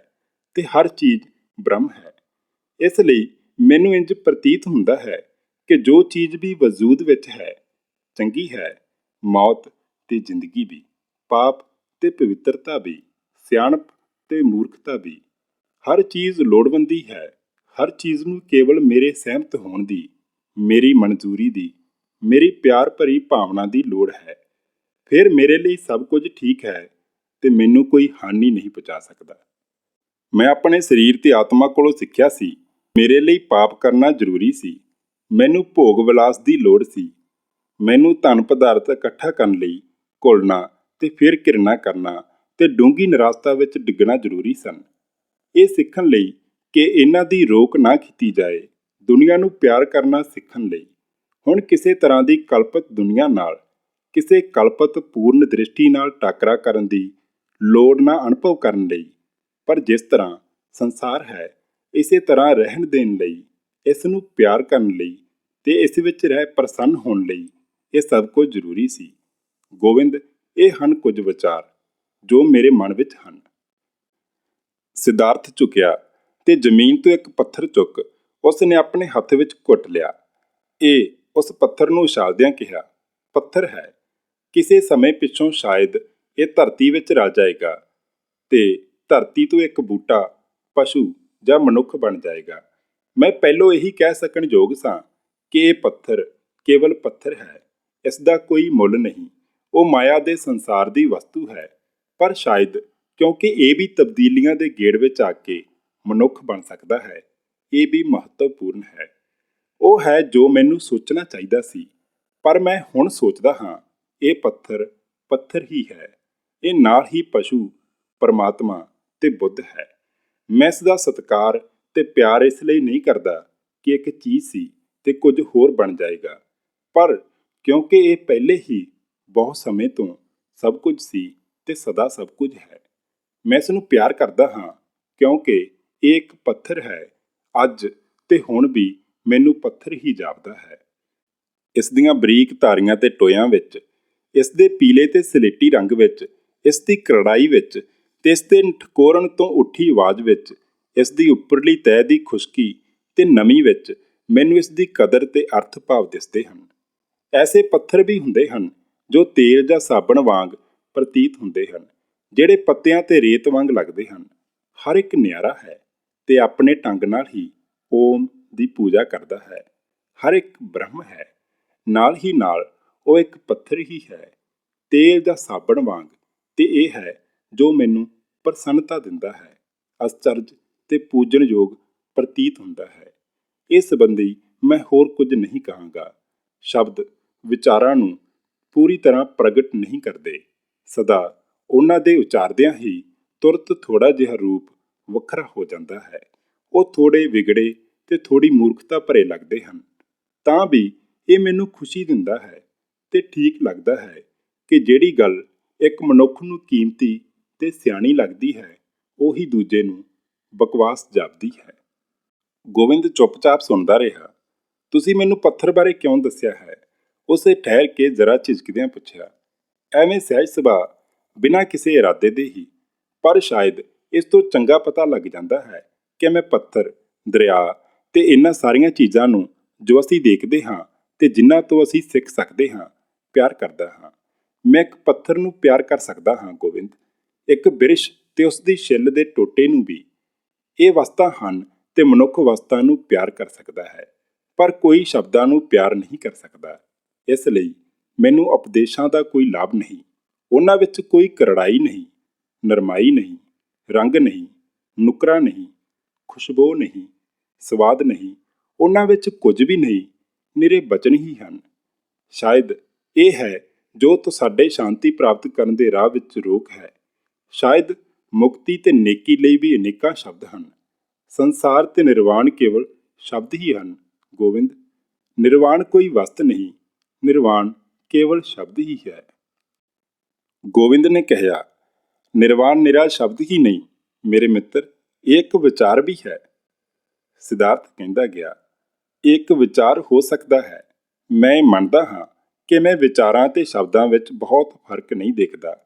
ਤੇ ਹਰ ਚੀਜ਼ ਬ੍ਰਹਮ ਹੈ। ਇਸ ਲਈ ਮੈਨੂੰ ਇੰਜ ਪ੍ਰਤੀਤ ਹੁੰਦਾ ਹੈ ਕਿ ਜੋ ਚੀਜ਼ ਵੀ ਵਜੂਦ ਵਿੱਚ ਹੈ, ਚੰਗੀ ਹੈ, ਮੌਤ ਤੇ ਜ਼ਿੰਦਗੀ ਵੀ, ਪਾਪ ਤੇ ਪਵਿੱਤਰਤਾ ਵੀ, ਸਿਆਣਪ ਤੇ ਮੂਰਖਤਾ ਵੀ, ਹਰ ਚੀਜ਼ ਲੋੜਵੰਦੀ ਹੈ, ਹਰ ਚੀਜ਼ ਨੂੰ ਕੇਵਲ ਮੇਰੇ ਸਹਿਮਤ ਹੋਣ ਦੀ, ਮੇਰੀ ਮਨਜ਼ੂਰੀ ਦੀ, ਮੇਰੀ ਪਿਆਰ ਭਰੀ ਭਾਵਨਾ ਦੀ ਲੋੜ ਹੈ। ਫਿਰ ਮੇਰੇ ਲਈ ਸਭ ਕੁਝ ਠੀਕ ਹੈ ਤੇ ਮੈਨੂੰ ਕੋਈ ਹਾਨੀ ਨਹੀਂ ਪਹੁੰਚਾ ਸਕਦਾ। ਮੈਂ ਆਪਣੇ ਸਰੀਰ ਤੇ ਆਤਮਾ ਕੋਲੋਂ ਸਿੱਖਿਆ ਸੀ, ਮੇਰੇ ਲਈ ਪਾਪ ਕਰਨਾ ਜ਼ਰੂਰੀ ਸੀ ਮੈਨੂੰ ਭੋਗ ਵਿਲਾਸ ਦੀ ਲੋੜ ਸੀ। ਮੈਨੂੰ ਧਨ ਪਦਾਰਥ ਇਕੱਠਾ ਕਰਨ ਲਈ ਘੁਲਣਾ ਤੇ ਫਿਰ ਕਿਰਨਾ ਕਰਨਾ ਤੇ ਡੂੰਗੀ ਨਿਰਾਸ਼ਤਾ ਵਿੱਚ ਡਿੱਗਣਾ ਜ਼ਰੂਰੀ ਸਨ। ਇਹ ਸਿੱਖਣ ਲਈ ਕਿ ਇਹਨਾਂ ਦੀ ਰੋਕ ਨਾ ਕੀਤੀ ਜਾਏ, ਦੁਨੀਆ ਨੂੰ ਪਿਆਰ ਕਰਨਾ ਸਿੱਖਣ ਲਈ। ਹੁਣ ਕਿਸੇ ਤਰ੍ਹਾਂ ਦੀ ਕਲਪਤ ਦੁਨੀਆ ਨਾਲ, ਕਿਸੇ ਕਲਪਤ ਪੂਰਨ ਦ੍ਰਿਸ਼ਟੀ ਨਾਲ ਟਾਕਰਾ ਕਰਨ ਦੀ ਲੋੜ ਨਾ ਅਨੁਭਵ ਕਰਨ ਲਈ, ਪਰ ਜਿਸ ਤਰ੍ਹਾਂ ਸੰਸਾਰ ਹੈ, ਇਸੇ ਤਰ੍ਹਾਂ ਰਹਿਣ ਦੇਣ ਲਈ ਇਸ ਨੂੰ ਪਿਆਰ ਕਰਨ ਲਈ ਤੇ ਇਸ ਵਿੱਚ ਰਹਿ ਪ੍ਰਸੰਨ ਹੋਣ ਲਈ ਇਹ ਸਭ ਕੁਝ ਜ਼ਰੂਰੀ ਸੀ। ਗੋਬਿੰਦ ਇਹ ਹਨ ਕੁਝ ਵਿਚਾਰ ਜੋ ਮੇਰੇ ਮਨ ਵਿੱਚ ਹਨ। ਸਿਧਾਰਥ ਝੁਕਿਆ ਤੇ ਜ਼ਮੀਨ ਤੋਂ ਇੱਕ ਪੱਥਰ ਚੁੱਕ ਉਸ ਨੇ ਆਪਣੇ ਹੱਥ ਵਿੱਚ ਘੁੱਟ ਲਿਆ। ਇਹ ਉਸ ਪੱਥਰ ਨੂੰ ਉਛਾਲਦਿਆਂ ਕਿਹਾ, ਪੱਥਰ ਹੈ, ਕਿਸੇ ਸਮੇਂ ਪਿੱਛੋਂ ਸ਼ਾਇਦ ਇਹ ਧਰਤੀ ਵਿੱਚ ਰਲ ਜਾਏਗਾ ਤੇ ਧਰਤੀ ਤੋਂ ਇੱਕ ਬੂਟਾ, ਪਸ਼ੂ ਜਾਂ ਮਨੁੱਖ ਬਣ ਜਾਏਗਾ। ਮੈਂ ਪਹਿਲੋਂ ਇਹੀ ਕਹਿ ਸਕਣ ਯੋਗ ਸਾਂ ਕਿ ਇਹ ਪੱਥਰ ਕੇਵਲ ਪੱਥਰ ਹੈ, ਇਸ ਦਾ ਕੋਈ ਮੁੱਲ ਨਹੀਂ। ਉਹ ਮਾਇਆ ਦੇ ਸੰਸਾਰ ਦੀ ਵਸਤੂ ਹੈ, ਪਰ ਸ਼ਾਇਦ ਕਿਉਂਕਿ ਇਹ ਵੀ ਤਬਦੀਲੀਆਂ ਦੇ ਗੇੜ ਵਿੱਚ ਆ ਕੇ ਮਨੁੱਖ ਬਣ ਸਕਦਾ ਹੈ, ਇਹ ਵੀ ਮਹੱਤਵਪੂਰਨ ਹੈ। ਉਹ ਹੈ ਜੋ ਮੈਨੂੰ ਸੋਚਣਾ ਚਾਹੀਦਾ ਸੀ, ਪਰ ਮੈਂ ਹੁਣ ਸੋਚਦਾ ਹਾਂ, ਇਹ ਪੱਥਰ ਪੱਥਰ ਹੀ ਹੈ, ਇਹ ਨਾਲ ਹੀ ਪਸ਼ੂ, ਪਰਮਾਤਮਾ ਤੇ ਬੁੱਧ ਹੈ। ਮੈਂ ਇਸ ਦਾ ਸਤਿਕਾਰ ਤੇ ਪਿਆਰ ਇਸ ਲਈ ਨਹੀਂ ਕਰਦਾ ਕਿ ਇੱਕ ਚੀਜ਼ ਸੀ ਤੇ ਕੁਝ ਹੋਰ ਬਣ ਜਾਏਗਾ। ਪਰ ਕਿਉਂਕਿ ਇਹ ਪਹਿਲੇ ਹੀ ਬਹੁਤ ਸਮੇਂ ਤੋਂ ਸਭ ਕੁਝ ਸੀ ਤੇ ਸਦਾ ਸਭ ਕੁਝ ਹੈ। ਮੈਂ ਇਸ ਨੂੰ ਪਿਆਰ ਕਰਦਾ ਹਾਂ ਕਿਉਂਕਿ ਇਹ ਇੱਕ ਪੱਥਰ ਹੈ। ਅੱਜ ਤੇ ਹੁਣ ਵੀ ਮੈਨੂੰ ਪੱਥਰ ਹੀ ਜਾਪਦਾ ਹੈ। ਇਸ ਦੀਆਂ ਬਰੀਕ ਧਾਰੀਆਂ ਤੇ ਟੋਇਆਂ ਵਿੱਚ, ਇਸ ਦੇ ਪੀਲੇ ਤੇ ਸਲੇਟੀ ਰੰਗ ਵਿੱਚ, ਇਸ ਦੀ ਕਰੜਾਈ ਵਿੱਚ ਤੇ ਇਸ ਦੇ ਠਕੋਰਨ ਤੋਂ ਉੱਠੀ ਆਵਾਜ਼ ਵਿੱਚ ਇਸ ਦੀ ਉੱਪਰਲੀ ਤਹਿ ਦੀ ਖੁਸ਼ਕੀ ਤੇ ਨਮੀ ਵਿੱਚ ਮੈਨੂੰ ਇਸ ਦੀ ਕਦਰ ਤੇ ਅਰਥ ਭਾਵ ਦਿਸਦੇ ਹਨ। ਐਸੇ ਪੱਥਰ ਵੀ ਹੁੰਦੇ ਹਨ ਜੋ ਤੇਲ ਜਾਂ ਸਾਬਣ ਵਾਂਗ ਪ੍ਰਤੀਤ ਹੁੰਦੇ ਹਨ, ਜਿਹੜੇ ਪੱਤਿਆਂ ਤੇ ਰੇਤ ਵਾਂਗ ਲੱਗਦੇ ਹਨ। ਹਰ ਇੱਕ ਨਿਆਰਾ ਹੈ ਤੇ ਆਪਣੇ ਢੰਗ ਨਾਲ ਹੀ ਓਮ ਦੀ ਪੂਜਾ ਕਰਦਾ ਹੈ। ਹਰ ਇੱਕ ਬ੍ਰਹਮ ਹੈ, ਨਾਲ ਹੀ ਨਾਲ ਉਹ ਇੱਕ ਪੱਥਰ ਹੀ ਹੈ। ਤੇਲ ਜਾਂ ਸਾਬਣ ਵਾਂਗ ਤੇ ਇਹ ਹੈ ਜੋ ਮੈਨੂੰ ਪ੍ਰਸੰਨਤਾ ਦਿੰਦਾ ਹੈ। ਅਸਚਰਜ ਤੇ ਪੂਜਣਯੋਗ ਪ੍ਰਤੀਤ ਹੁੰਦਾ ਹੈ। ਇਸ ਸੰਬੰਧੀ ਮੈਂ ਹੋਰ ਕੁਝ ਨਹੀਂ ਕਹਾਂਗਾ। ਸ਼ਬਦ ਵਿਚਾਰਾਂ ਨੂੰ ਪੂਰੀ ਤਰ੍ਹਾਂ ਪ੍ਰਗਟ ਨਹੀਂ ਕਰਦੇ। ਸਦਾ ਉਹਨਾਂ ਦੇ ਉਚਾਰਦਿਆਂ ਹੀ ਤੁਰਤ ਥੋੜਾ ਜਿਹਾ ਰੂਪ ਵੱਖਰਾ ਹੋ ਜਾਂਦਾ ਹੈ। ਉਹ ਥੋੜੇ ਵਿਗੜੇ ਤੇ ਥੋੜੀ ਮੂਰਖਤਾ ਭਰੇ ਲੱਗਦੇ ਹਨ। ਤਾਂ ਵੀ ਇਹ ਮੈਨੂੰ ਖੁਸ਼ੀ ਦਿੰਦਾ ਹੈ ਤੇ ਠੀਕ ਲੱਗਦਾ ਹੈ ਕਿ ਜਿਹੜੀ ਗੱਲ ਇੱਕ ਮਨੁੱਖ ਨੂੰ ਕੀਮਤੀ ਤੇ ਸਿਆਣੀ ਲੱਗਦੀ ਹੈ, ਉਹੀ ਦੂਜੇ ਨੂੰ ਬਕਵਾਸ ਜਾਪਦੀ ਹੈ। ਗੋਬਿੰਦ ਚੁੱਪਚਾਪ ਸੁਣਦਾ ਰਿਹਾ, ਤੁਸੀਂ ਮੈਨੂੰ ਪੱਥਰ ਬਾਰੇ ਕਿਉਂ ਦੱਸਿਆ ਹੈ? ਉਸੇ ਠਹਿਰ ਕੇ ਜ਼ਰਾ ਝਿਜਕਦਿਆਂ ਪੁੱਛਿਆ, ਐਵੇਂ ਸਹਿਜ ਸੁਭਾਅ, ਬਿਨਾਂ ਕਿਸੇ ਇਰਾਦੇ ਦੇ ਹੀ। ਪਰ ਸ਼ਾਇਦ ਇਸ ਤੋਂ ਚੰਗਾ ਪਤਾ ਲੱਗ ਜਾਂਦਾ ਹੈ ਕਿ ਮੈਂ ਪੱਥਰ, ਦਰਿਆ ਤੇ ਇਹਨਾਂ ਸਾਰੀਆਂ ਚੀਜ਼ਾਂ ਨੂੰ ਜੋ ਅਸੀਂ ਦੇਖਦੇ ਹਾਂ ਤੇ ਜਿਨ੍ਹਾਂ ਤੋਂ ਅਸੀਂ ਸਿੱਖ ਸਕਦੇ ਹਾਂ, ਪਿਆਰ ਕਰਦਾ ਹਾਂ। ਮੈਂ ਇੱਕ ਪੱਥਰ ਨੂੰ ਪਿਆਰ ਕਰ ਸਕਦਾ ਹਾਂ ਗੋਬਿੰਦ ਇੱਕ ਬਿਰਸ਼ ਤੇ ਉਸ ਦੀ ਛਿੱਲ ਦੇ ਟੋਟੇ ਨੂੰ ਵੀ ਇਹ ਵਸਤਾਂ ਹਨ ਤੇ ਮਨੁੱਖ ਵਸਤਾਂ ਨੂੰ ਪਿਆਰ ਕਰ ਸਕਦਾ ਹੈ, ਪਰ ਕੋਈ ਸ਼ਬਦਾਂ ਨੂੰ ਪਿਆਰ ਨਹੀਂ ਕਰ ਸਕਦਾ। ਇਸ ਲਈ ਮੈਨੂੰ ਉਪਦੇਸ਼ਾਂ ਦਾ ਕੋਈ ਲਾਭ ਨਹੀਂ, ਉਹਨਾਂ ਵਿੱਚ ਕੋਈ ਕਰੜਾਈ ਨਹੀਂ, ਨਰਮਾਈ ਨਹੀਂ, ਰੰਗ ਨਹੀਂ, ਨੁਕਰਾ ਨਹੀਂ, ਖੁਸ਼ਬੂ ਨਹੀਂ, ਸਵਾਦ ਨਹੀਂ, ਉਹਨਾਂ ਵਿੱਚ ਕੁਝ ਵੀ ਨਹੀਂ ਨਿਰੇ ਬਚਨ ਹੀ ਹਨ। ਸ਼ਾਇਦ ਇਹ ਹੈ ਜੋ ਤੁਹਾਡੇ ਸ਼ਾਂਤੀ ਪ੍ਰਾਪਤ ਕਰਨ ਦੇ ਰਾਹ ਵਿੱਚ ਰੋਕ ਹੈ। ਸ਼ਾਇਦ ਮੁਕਤੀ ਤੇ ਨੇਕੀ ਲਈ ਵੀ ਅਨੇਕਾਂ ਸ਼ਬਦ ਹਨ। ਸੰਸਾਰ ਤੇ ਨਿਰਵਾਣ ਕੇਵਲ ਸ਼ਬਦ ਹੀ ਹਨ ਗੋਬਿੰਦ ਨਿਰਵਾਣ ਕੋਈ ਵਸਤ ਨਹੀਂ, ਨਿਰਵਾਣ ਕੇਵਲ ਸ਼ਬਦ ਹੀ ਹੈ। ਗੋਬਿੰਦ ਨੇ ਕਿਹਾ, ਨਿਰਵਾਣ ਨਿਰਾ ਸ਼ਬਦ ਹੀ ਨਹੀਂ, ਮੇਰੇ ਮਿੱਤਰ ਇਹ ਇੱਕ ਵਿਚਾਰ ਵੀ ਹੈ। ਸਿਧਾਰਥ ਕਹਿੰਦਾ ਗਿਆ ਇੱਕ ਵਿਚਾਰ ਹੋ ਸਕਦਾ ਹੈ। ਮੈਂ ਮੰਨਦਾ ਹਾਂ ਕਿ ਮੈਂ ਵਿਚਾਰਾਂ ਤੇ ਸ਼ਬਦਾਂ ਵਿੱਚ ਬਹੁਤ ਫ਼ਰਕ ਨਹੀਂ ਦੇਖਦਾ।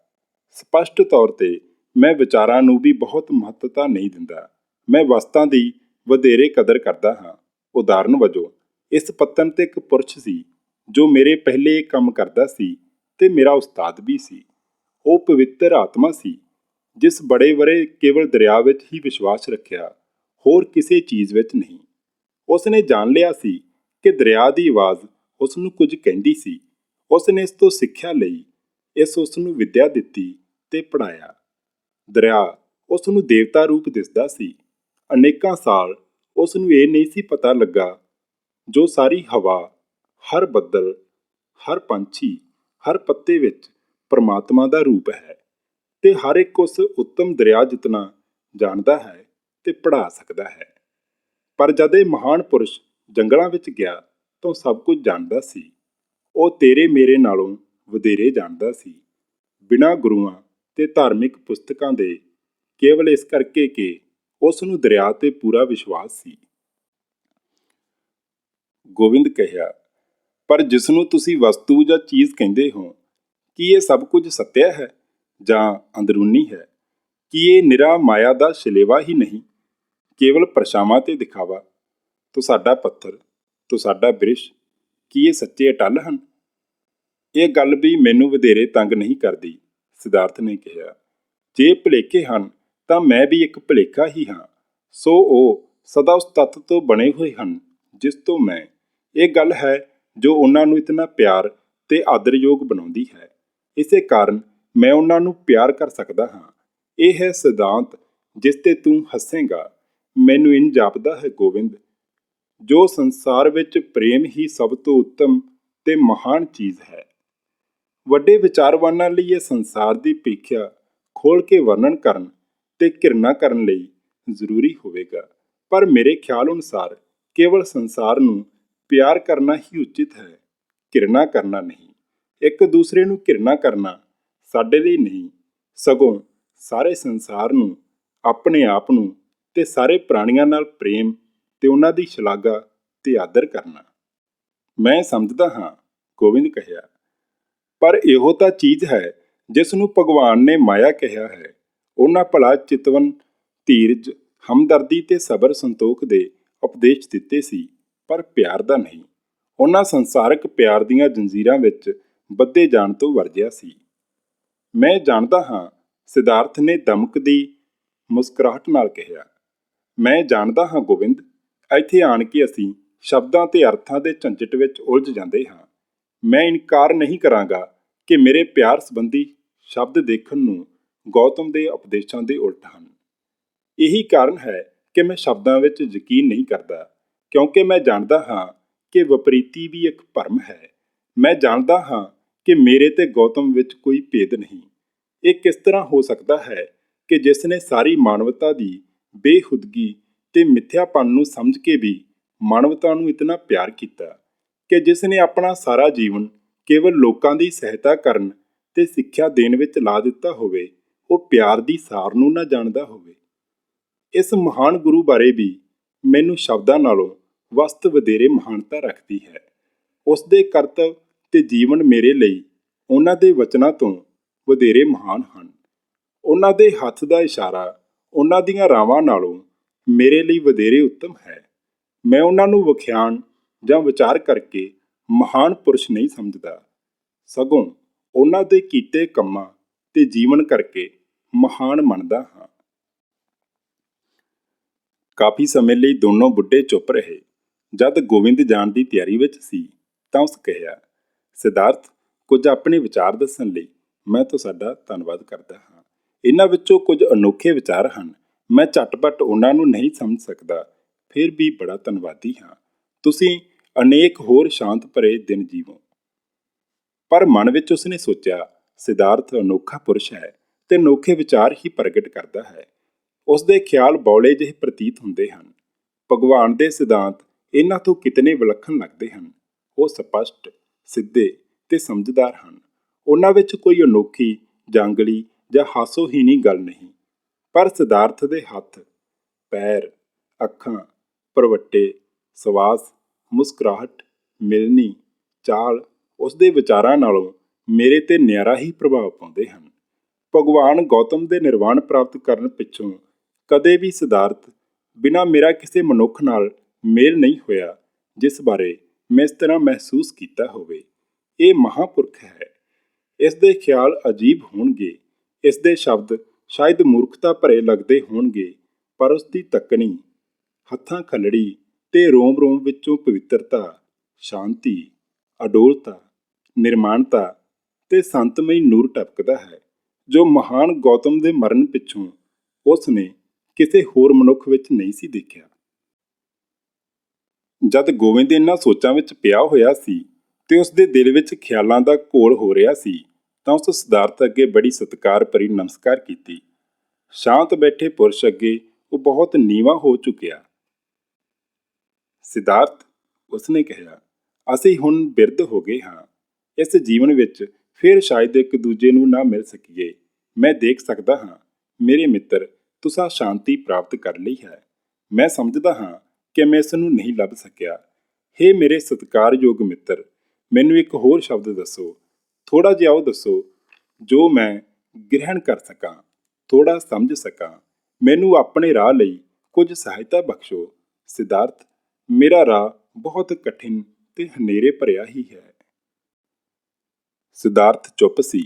ਸਪਸ਼ਟ ਤੌਰ ਤੇ ਮੈਂ ਵਿਚਾਰਾਂ ਨੂੰ ਵੀ ਬਹੁਤ ਮਹੱਤਤਾ ਨਹੀਂ ਦਿੰਦਾ। ਮੈਂ ਵਸਤਾਂ ਦੀ ਵਧੇਰੇ ਕਦਰ ਕਰਦਾ ਹਾਂ। ਉਦਾਹਰਨ ਵਜੋਂ, ਇਸ ਪੱਤਨ ਤੇ ਇੱਕ ਪੁਰਸ਼ ਸੀ, ਜੋ ਮੇਰੇ ਪਹਿਲੇ ਕੰਮ ਕਰਦਾ ਸੀ ਤੇ ਮੇਰਾ ਉਸਤਾਦ ਵੀ ਸੀ। ਉਹ ਪਵਿੱਤਰ ਆਤਮਾ ਸੀ, ਜਿਸ ਬੜੇ ਬੜੇ ਕੇਵਲ ਦਰਿਆ ਵਿੱਚ ਹੀ ਵਿਸ਼ਵਾਸ ਰੱਖਿਆ, ਹੋਰ ਕਿਸੇ ਚੀਜ਼ ਵਿੱਚ ਨਹੀਂ। ਉਸ ਨੇ ਜਾਣ ਲਿਆ ਸੀ ਕਿ ਦਰਿਆ ਦੀ ਆਵਾਜ਼ ਉਸ ਨੂੰ ਕੁਝ ਕਹਿੰਦੀ ਸੀ। ਉਸ ਨੇ ਇਸ ਤੋਂ ਸਿੱਖਿਆ ਲਈ ਇਸ ਉਸ ਨੂੰ ਵਿੱਦਿਆ ਦਿੱਤੀ ਤੇ ਪੜਾਇਆ ਦਰਿਆ ਉਸ ਨੂੰ ਦੇਵਤਾ ਰੂਪ ਦਿਸਦਾ ਸੀ। ਅਨੇਕਾਂ ਸਾਲ ਉਸ ਨੂੰ ਇਹ ਨਹੀਂ ਸੀ ਪਤਾ ਲੱਗਾ ਜੋ ਸਾਰੀ ਹਵਾ, ਹਰ ਬੱਦਲ, ਹਰ ਪੰਛੀ, ਹਰ ਪੱਤੇ ਵਿੱਚ ਪਰਮਾਤਮਾ ਦਾ ਰੂਪ ਹੈ ਤੇ ਹਰ ਇੱਕ ਉਸ ਉੱਤਮ ਦਰਿਆ ਜਿਤਨਾ ਜਾਣਦਾ ਹੈ ਤੇ ਪੜਾ ਸਕਦਾ ਹੈ। ਪਰ ਜਦ ਇਹ ਮਹਾਨ ਪੁਰਸ਼ ਜੰਗਲਾਂ ਵਿੱਚ ਗਿਆ ਤਾਂ ਸਭ ਕੁਝ ਜਾਣਦਾ ਸੀ। ਉਹ ਤੇਰੇ ਮੇਰੇ ਨਾਲੋਂ ਵਧੇਰੇ ਜਾਣਦਾ ਸੀ। ਬਿਨਾਂ ਗੁਰੂਆਂ ਤੇ ਧਾਰਮਿਕ ਪੁਸਤਕਾਂ ਦੇ, ਕੇਵਲ ਇਸ ਕਰਕੇ ਕਿ ਉਸ ਨੂੰ ਦਰਿਆ ਤੇ ਪੂਰਾ ਵਿਸ਼ਵਾਸ ਸੀ। ਗੋਬਿੰਦ ਕਹਿਆ, ਪਰ ਜਿਸ ਨੂੰ ਤੁਸੀਂ ਵਸਤੂ ਜਾਂ ਚੀਜ਼ ਕਹਿੰਦੇ ਹੋ, ਕੀ ਇਹ ਸਭ ਕੁਝ ਸੱਤਿਆ ਹੈ ਜਾਂ ਅੰਦਰੂਨੀ ਹੈ? ਕੀ ਇਹ ਨਿਰਾ ਮਾਇਆ ਦਾ ਸ਼ਿਲੇਵਾ ਹੀ ਨਹੀਂ? ਕੇਵਲ ਪਰਛਾਵਾਂ ਤੇ ਦਿਖਾਵਾ। ਤੋ ਸਾਡਾ ਪੱਥਰ ਤੋ ਸਾਡਾ ਬ੍ਰਿਸ਼, ਕੀ ਇਹ ਸੱਚੇ ਅਟਲ ਹਨ? ਇਹ ਗੱਲ ਵੀ ਮੈਨੂੰ ਵਧੇਰੇ ਤੰਗ ਨਹੀਂ ਕਰਦੀ। ਸਿਧਾਰਥ ਨੇ ਕਿਹਾ, ਜੇ ਭੁਲੇਖੇ ਹਨ, ਤਾਂ ਮੈਂ ਵੀ ਇੱਕ ਭੁਲੇਖਾ ਹੀ ਹਾਂ। ਸੋ ਉਹ ਸਦਾ ਉਸ ਤੱਤ ਤੋਂ ਬਣੇ ਹੋਏ ਹਨ, ਜਿਸ ਤੋਂ ਮੈਂ। ਇਹ ਗੱਲ ਹੈ ਜੋ ਉਹਨਾਂ ਨੂੰ ਇਤਨਾ ਪਿਆਰ ਤੇ ਆਦਰਯੋਗ ਬਣਾਉਂਦੀ ਹੈ। ਇਸੇ ਕਾਰਨ ਮੈਂ ਉਹਨਾਂ ਨੂੰ ਪਿਆਰ ਕਰ ਸਕਦਾ ਹਾਂ। ਇਹ ਹੈ ਸਿਧਾਂਤ ਜਿਸ ਤੇ ਤੂੰ ਹੱਸੇਂਗਾ। ਮੈਨੂੰ ਇੰਜ ਜਾਪਦਾ ਹੈ ਗੋਬਿੰਦ ਜੋ ਸੰਸਾਰ ਵਿੱਚ ਪ੍ਰੇਮ ਹੀ ਸਭ ਤੋਂ ਉੱਤਮ ਤੇ ਮਹਾਨ ਚੀਜ਼ ਹੈ। ਵੱਡੇ ਵਿਚਾਰਵਾਨਾਂ ਲਈ ਇਹ ਸੰਸਾਰ ਦੀ ਪ੍ਰੀਖਿਆ ਖੋਲ ਕੇ ਵਰਣਨ ਕਰਨ ਤੇ ਘਿਰਨਾ ਕਰਨ ਲਈ ਜ਼ਰੂਰੀ ਹੋਵੇਗਾ। ਪਰ ਮੇਰੇ ਖਿਆਲ ਅਨੁਸਾਰ ਕੇਵਲ ਸੰਸਾਰ ਨੂੰ ਪਿਆਰ ਕਰਨਾ ਹੀ ਉਚਿਤ ਹੈ ਘਿਰਨਾ ਕਰਨਾ ਨਹੀਂ। ਇੱਕ ਦੂਸਰੇ ਨੂੰ ਘਿਰਨਾ ਕਰਨਾ ਸਾਡੇ ਲਈ ਨਹੀਂ, ਸਗੋਂ ਸਾਰੇ ਸੰਸਾਰ ਨੂੰ, ਆਪਣੇ ਆਪ ਨੂੰ ਤੇ ਸਾਰੇ ਪ੍ਰਾਣੀਆਂ ਨਾਲ ਪ੍ਰੇਮ ਤੇ ਉਹਨਾਂ ਦੀ ਸ਼ਲਾਘਾ ਤੇ ਆਦਰ ਕਰਨਾ। ਮੈਂ ਸਮਝਦਾ ਹਾਂ ਗੋਬਿੰਦ ਕਹਿਆ। ਪਰ ਇਹੋ ਤਾਂ ਚੀਜ਼ ਹੈ ਜਿਸ ਨੂੰ ਭਗਵਾਨ ਨੇ ਮਾਇਆ ਕਿਹਾ ਹੈ। ਉਹਨਾਂ ਭਲਾ ਚਿਤਵਨ, ਧੀਰਜ, ਹਮਦਰਦੀ ਤੇ ਸਬਰ ਸੰਤੋਖ ਦੇ ਉਪਦੇਸ਼ ਦਿੱਤੇ ਸੀ, ਪਰ ਪਿਆਰ ਦਾ ਨਹੀਂ। ਉਹਨਾਂ ਸੰਸਾਰਕ ਪਿਆਰ ਦੀਆਂ ਜੰਜੀਰਾਂ ਵਿੱਚ ਬੱਧੇ ਜਾਣ ਤੋਂ ਵਰਜਿਆ ਸੀ। ਮੈਂ ਜਾਣਦਾ ਹਾਂ, ਸਿਧਾਰਥ ਨੇ ਦਮਕ ਦੀ ਮੁਸਕਰਾਹਟ ਨਾਲ ਕਿਹਾ। ਮੈਂ ਜਾਣਦਾ ਹਾਂ ਗੋਬਿੰਦ ਇੱਥੇ ਆਣ ਕੇ ਅਸੀਂ ਸ਼ਬਦਾਂ ਤੇ ਅਰਥਾਂ ਦੇ ਝੰਜਟ ਵਿੱਚ ਉਲਝ ਜਾਂਦੇ ਹਾਂ। ਮੈਂ ਇਨਕਾਰ ਨਹੀਂ ਕਰਾਂਗਾ ਕਿ ਮੇਰੇ ਪਿਆਰ ਸੰਬੰਧੀ ਸ਼ਬਦ ਦੇਖਣ ਨੂੰ ਗੌਤਮ ਦੇ ਉਪਦੇਸ਼ਾਂ ਦੇ ਉਲਟ ਹਨ। ਇਹੀ ਕਾਰਨ ਹੈ ਕਿ ਮੈਂ ਸ਼ਬਦਾਂ ਵਿੱਚ ਯਕੀਨ ਨਹੀਂ ਕਰਦਾ, ਕਿਉਂਕਿ ਮੈਂ ਜਾਣਦਾ ਹਾਂ ਕਿ ਵਿਪਰੀਤੀ ਵੀ ਇੱਕ ਭਰਮ ਹੈ। ਮੈਂ ਜਾਣਦਾ ਹਾਂ ਕਿ ਮੇਰੇ ਤੇ ਗੌਤਮ ਵਿੱਚ ਕੋਈ ਭੇਦ ਨਹੀਂ। ਇਹ ਕਿਸ ਤਰ੍ਹਾਂ ਹੋ ਸਕਦਾ ਹੈ ਕਿ ਜਿਸ ਨੇ ਸਾਰੀ ਮਾਨਵਤਾ ਦੀ ਬੇਹੁਦਗੀ ਤੇ ਮਿੱਥਿਆਪਨ ਨੂੰ ਸਮਝ ਕੇ ਵੀ ਮਾਨਵਤਾ ਨੂੰ ਇਤਨਾ ਪਿਆਰ ਕੀਤਾ ਕਿ ਜਿਸ ਨੇ ਆਪਣਾ ਸਾਰਾ ਜੀਵਨ ਕੇਵਲ ਲੋਕਾਂ ਦੀ ਸਹਾਇਤਾ ਕਰਨ ਤੇ ਸਿੱਖਿਆ ਦੇਣ ਵਿੱਚ ਲਾ ਦਿੱਤਾ ਹੋਵੇ, ਉਹ ਪਿਆਰ ਦੀ ਸਾਰ ਨੂੰ ਨਾ ਜਾਣਦਾ ਹੋਵੇ। ਇਸ ਮਹਾਨ ਗੁਰੂ ਬਾਰੇ ਵੀ ਮੈਨੂੰ ਸ਼ਬਦਾਂ ਨਾਲੋਂ ਵਸਤ ਵਧੇਰੇ ਮਹਾਨਤਾ ਰੱਖਦੀ ਹੈ। ਉਸ ਦੇ ਕਰਤਵ ਤੇ ਜੀਵਨ ਮੇਰੇ ਲਈ ਉਹਨਾਂ ਦੇ ਵਚਨਾਂ ਤੋਂ ਵਧੇਰੇ ਮਹਾਨ ਹਨ। ਉਹਨਾਂ ਦੇ ਹੱਥ ਦਾ ਇਸ਼ਾਰਾ ਉਹਨਾਂ ਦੀਆਂ ਰਾਵਾਂ ਨਾਲੋਂ ਮੇਰੇ ਲਈ ਵਧੇਰੇ ਉੱਤਮ ਹੈ। ਮੈਂ ਉਹਨਾਂ ਨੂੰ ਵਿਖਿਆਨ ਜਾਂ ਵਿਚਾਰ ਕਰਕੇ ਮਹਾਨ ਪੁਰਸ਼ ਨਹੀਂ ਸਮਝਦਾ। ਸਗੋਂ ਉਹਨਾਂ ਦੇ ਕੀਤੇ ਕੰਮਾਂ ਤੇ ਜੀਵਨ ਕਰਕੇ ਮਹਾਨ ਮੰਨਦਾ ਹਾਂ। ਕਾਫੀ ਸਮੇਂ ਲਈ ਦੋਨੋਂ ਬੁੱਢੇ ਚੁੱਪ ਰਹੇ। ਜਦ ਗੋਵਿੰਦ ਜਾਣ ਦੀ ਤਿਆਰੀ ਵਿੱਚ ਸੀ, ਤਾਂ ਉਸ ਕਿਹਾ, ਸਿਧਾਰਥ, ਕੁਝ ਆਪਣੇ ਵਿਚਾਰ ਦੱਸਣ ਲਈ ਮੈਂ ਤੁਹਾਡਾ ਧੰਨਵਾਦ ਕਰਦਾ ਹਾਂ। ਇਹਨਾਂ ਵਿੱਚੋਂ ਕੁਝ ਅਨੋਖੇ ਵਿਚਾਰ ਹਨ। ਮੈਂ ਝਟਪਟ ਉਹਨਾਂ ਨੂੰ ਨਹੀਂ ਸਮਝ ਸਕਦਾ। ਫਿਰ ਵੀ ਬੜਾ ਧੰਨਵਾਦੀ ਹਾਂ। ਤੁਸੀਂ ਅਨੇਕ ਹੋਰ ਸ਼ਾਂਤ ਭਰੇ ਦਿਨ ਜੀਵੋ। ਪਰ ਮਨ ਵਿੱਚ ਉਸਨੇ ਸੋਚਿਆ, ਸਿਧਾਰਥ ਅਨੋਖਾ ਪੁਰਸ਼ ਹੈ ਤੇ ਅਨੋਖੇ ਵਿਚਾਰ ਹੀ ਪ੍ਰਗਟ ਕਰਦਾ ਹੈ। ਉਸ ਦੇ ਖਿਆਲ ਬੌਲੇ ਜਿਹੇ ਪ੍ਰਤੀਤ ਹੁੰਦੇ ਹਨ। ਭਗਵਾਨ ਦੇ ਸਿਧਾਂਤ ਇਹਨਾਂ ਤੋਂ ਕਿਤਨੇ ਵਿਲੱਖਣ ਲੱਗਦੇ ਹਨ, ਉਹ ਸਪਸ਼ਟ, ਸਿੱਧੇ ਤੇ ਸਮਝਦਾਰ ਹਨ। ਉਹਨਾਂ ਵਿੱਚ ਕੋਈ ਅਨੋਖੀ, ਜਾਂਗਲੀ ਜਾਂ ਹਾਸੋਹੀਣੀ ਗੱਲ ਨਹੀਂ, ਪਰ ਸਿਧਾਰਥ ਦੇ ਹੱਥ, ਪੈਰ, ਅੱਖਾਂ, ਪ੍ਰਵੱਟੇ, ਸਵਾਸ ਮੁਸਕਰਾਹਟ, ਮਿਲਣੀ, ਚਾਲ ਉਸ ਦੇ ਵਿਚਾਰਾਂ ਨਾਲੋਂ ਮੇਰੇ ਤੇ ਨਿਆਰਾ ਹੀ ਪ੍ਰਭਾਵ ਪਾਉਂਦੇ ਹਨ। ਭਗਵਾਨ ਗੌਤਮ ਦੇ ਨਿਰਵਾਣ ਪ੍ਰਾਪਤ ਕਰਨ ਪਿੱਛੋਂ ਕਦੇ ਵੀ ਸਿਧਾਰਥ ਬਿਨਾਂ ਮੇਰਾ ਕਿਸੇ ਮਨੁੱਖ ਨਾਲ ਮੇਲ ਨਹੀਂ ਹੋਇਆ, ਜਿਸ ਬਾਰੇ ਮੈਂ ਇਸ ਤਰ੍ਹਾਂ ਮਹਿਸੂਸ ਕੀਤਾ ਹੋਵੇ। ਇਹ ਮਹਾਪੁਰਖ ਹੈ। ਇਸ ਦੇ ਖਿਆਲ ਅਜੀਬ ਹੋਣਗੇ। ਇਸ ਦੇ ਸ਼ਬਦ ਸ਼ਾਇਦ ਮੂਰਖਤਾ ਭਰੇ ਲੱਗਦੇ ਹੋਣਗੇ, ਪਰ ਉਸ ਦੀ ਤੱਕਣੀ, ਹੱਥਾਂ ਖੱਲੜੀ ਤੇ ਰੋਮ ਰੋਮ ਵਿੱਚੋਂ ਪਵਿੱਤਰਤਾ, ਸ਼ਾਂਤੀ, ਅਡੋਲਤਾ, ਨਿਰਮਾਣਤਾ ਤੇ ਸੰਤਮਈ ਨੂਰ ਟਪਕਦਾ ਹੈ, ਜੋ ਮਹਾਨ ਗੌਤਮ ਦੇ ਮਰਨ ਪਿੱਛੋਂ ਉਸ ਨੇ ਕਿਸੇ ਹੋਰ ਮਨੁੱਖ ਵਿੱਚ ਨਹੀਂ ਸੀ ਦੇਖਿਆ। ਜਦ ਗੋਬਿੰਦ ਇਹਨਾਂ ਸੋਚਾਂ ਵਿੱਚ ਪਿਆ ਹੋਇਆ ਸੀ ਤੇ ਉਸ ਦੇ ਦਿਲ ਵਿੱਚ ਖਿਆਲਾਂ ਦਾ ਘੋਲ ਹੋ ਰਿਹਾ ਸੀ, ਤਾਂ ਉਸ ਸਿਧਾਰਥ ਅੱਗੇ ਬੜੀ ਸਤਿਕਾਰ ਭਰੀ ਨਮਸਕਾਰ ਕੀਤੀ। ਸ਼ਾਂਤ ਬੈਠੇ ਪੁਰਸ਼ ਅੱਗੇ ਉਹ ਬਹੁਤ ਨੀਵਾ ਹੋ ਚੁੱਕਿਆ। ਸਿਧਾਰਥ ਉਸਨੇ ਕਿਹਾ, ਅਸੀਂ ਹੁਣ ਬਿਰਧ ਹੋ ਗਏ ਹਾਂ। ਇਸ ਜੀਵਨ ਵਿੱਚ ਫਿਰ ਸ਼ਾਇਦ ਇੱਕ ਦੂਜੇ ਨੂੰ ਨਾ ਮਿਲ ਸਕੀਏ। ਮੈਂ ਦੇਖ ਸਕਦਾ ਹਾਂ, ਮੇਰੇ ਮਿੱਤਰ, ਤੁਸੀਂ ਸ਼ਾਂਤੀ ਪ੍ਰਾਪਤ ਕਰ ਲਈ ਹੈ। ਮੈਂ ਸਮਝਦਾ ਹਾਂ ਕਿ ਮੈਂ ਇਸ ਨੂੰ ਨਹੀਂ ਲੱਭ ਸਕਿਆ। ਹੇ ਮੇਰੇ ਸਤਿਕਾਰਯੋਗ ਮਿੱਤਰ, ਮੈਨੂੰ ਇੱਕ ਹੋਰ ਸ਼ਬਦ ਦੱਸੋ। ਥੋੜਾ ਜਿਹਾ ਉਹ ਦੱਸੋ, ਜੋ ਮੈਂ ਗ੍ਰਹਿਣ ਕਰ ਸਕਾਂ ਥੋੜਾ ਸਮਝ ਸਕਾਂ। ਮੈਨੂੰ ਆਪਣੇ ਰਾਹ ਲਈ ਕੁਝ ਸਹਾਇਤਾ ਬਖਸ਼ੋ, ਸਿਧਾਰਥ। ਮੇਰਾ ਰਾਹ ਬਹੁਤ ਕਠਿਨ ਤੇ ਹਨੇਰੇ ਭਰਿਆ ਹੀ ਹੈ। ਸਿਧਾਰਥ ਚੁੱਪ ਸੀ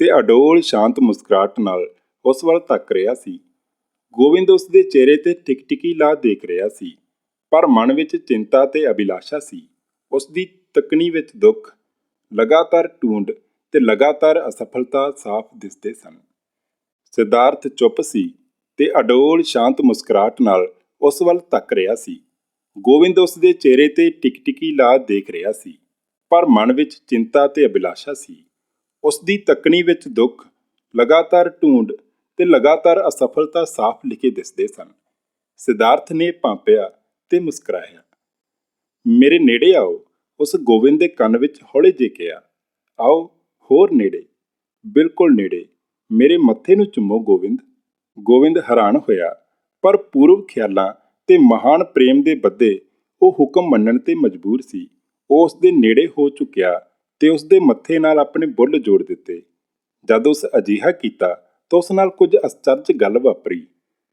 ਤੇ ਅਡੋਲ ਸ਼ਾਂਤ ਮੁਸਕਰਾਹਟ ਨਾਲ ਉਸ ਵੱਲ ਤੱਕ ਰਿਹਾ ਸੀ। ਗੋਬਿੰਦ ਉਸ ਦੇ ਚਿਹਰੇ ਤੇ ਟਿਕਟਿਕੀ ਲਾ ਦੇਖ ਰਿਹਾ ਸੀ, ਪਰ ਮਨ ਵਿੱਚ ਚਿੰਤਾ ਤੇ ਅਭਿਲਾਸ਼ਾ ਸੀ। ਉਸ ਦੀ ਤਕਨੀ ਵਿੱਚ ਦੁੱਖ, ਲਗਾਤਾਰ ਟੂੰਡ ਤੇ ਲਗਾਤਾਰ ਅਸਫਲਤਾ ਸਾਫ਼ ਦਿਸਦੇ ਸਨ। ਸਿਧਾਰਥ ਚੁੱਪ ਸੀ ਤੇ ਅਡੋਲ ਸ਼ਾਂਤ ਮੁਸਕਰਾਹਟ ਨਾਲ ਉਸ ਵੱਲ ਤੱਕ ਰਿਹਾ ਸੀ। ਗੋਬਿੰਦ ਉਸ ਦੇ ਚਿਹਰੇ ਤੇ ਟਿਕਟਿਕੀ ਲਾ ਦੇਖ ਰਿਹਾ ਸੀ, ਪਰ ਮਨ ਵਿੱਚ ਚਿੰਤਾ ਤੇ ਅਭਿਲਾਸ਼ਾ ਸੀ। ਉਸ ਦੀ ਤਕਨੀ ਵਿੱਚ ਦੁੱਖ, ਲਗਾਤਾਰ ਢੂੰਡ ਤੇ ਲਗਾਤਾਰ ਅਸਫਲਤਾ ਸਾਫ਼ ਲਿਖੇ ਦਿਸਦੇ ਸਨ। ਸਿਧਾਰਥ ਨੇ ਭਾਂਪਿਆ ਤੇ ਮੁਸਕਰਾਇਆ। ਮੇਰੇ ਨੇੜੇ ਆਓ, ਉਸ ਗੋਬਿੰਦ ਦੇ ਕੰਨ ਵਿੱਚ ਹੌਲੇ ਜੇ ਕਿਹਾ। ਆਓ, ਹੋਰ ਨੇੜੇ, ਬਿਲਕੁਲ ਨੇੜੇ, ਮੇਰੇ ਮੱਥੇ ਨੂੰ ਚੁੰਮੋ ਗੋਬਿੰਦ ਗੋਬਿੰਦ ਹੈਰਾਨ ਹੋਇਆ, ਪਰ ਪੂਰਵ ਖਿਆਲਾਂ ਤੇ ਮਹਾਨ ਪ੍ਰੇਮ ਦੇ ਬੱਦੇ ਉਹ ਹੁਕਮ ਮੰਨਣ ਤੇ ਮਜਬੂਰ ਸੀ। ਉਹ ਉਸ ਦੇ ਨੇੜੇ ਹੋ ਚੁੱਕਿਆ ਤੇ ਉਸ ਦੇ ਮੱਥੇ ਨਾਲ ਆਪਣੇ ਬੁੱਲ ਜੋੜ ਦਿੱਤੇ। ਜਦ ਉਸ ਅਜੀਹਾ ਕੀਤਾ ਤਾਂ ਉਸ ਨਾਲ ਕੁਝ ਅਸਚਰਜ ਗੱਲ ਵਾਪਰੀ।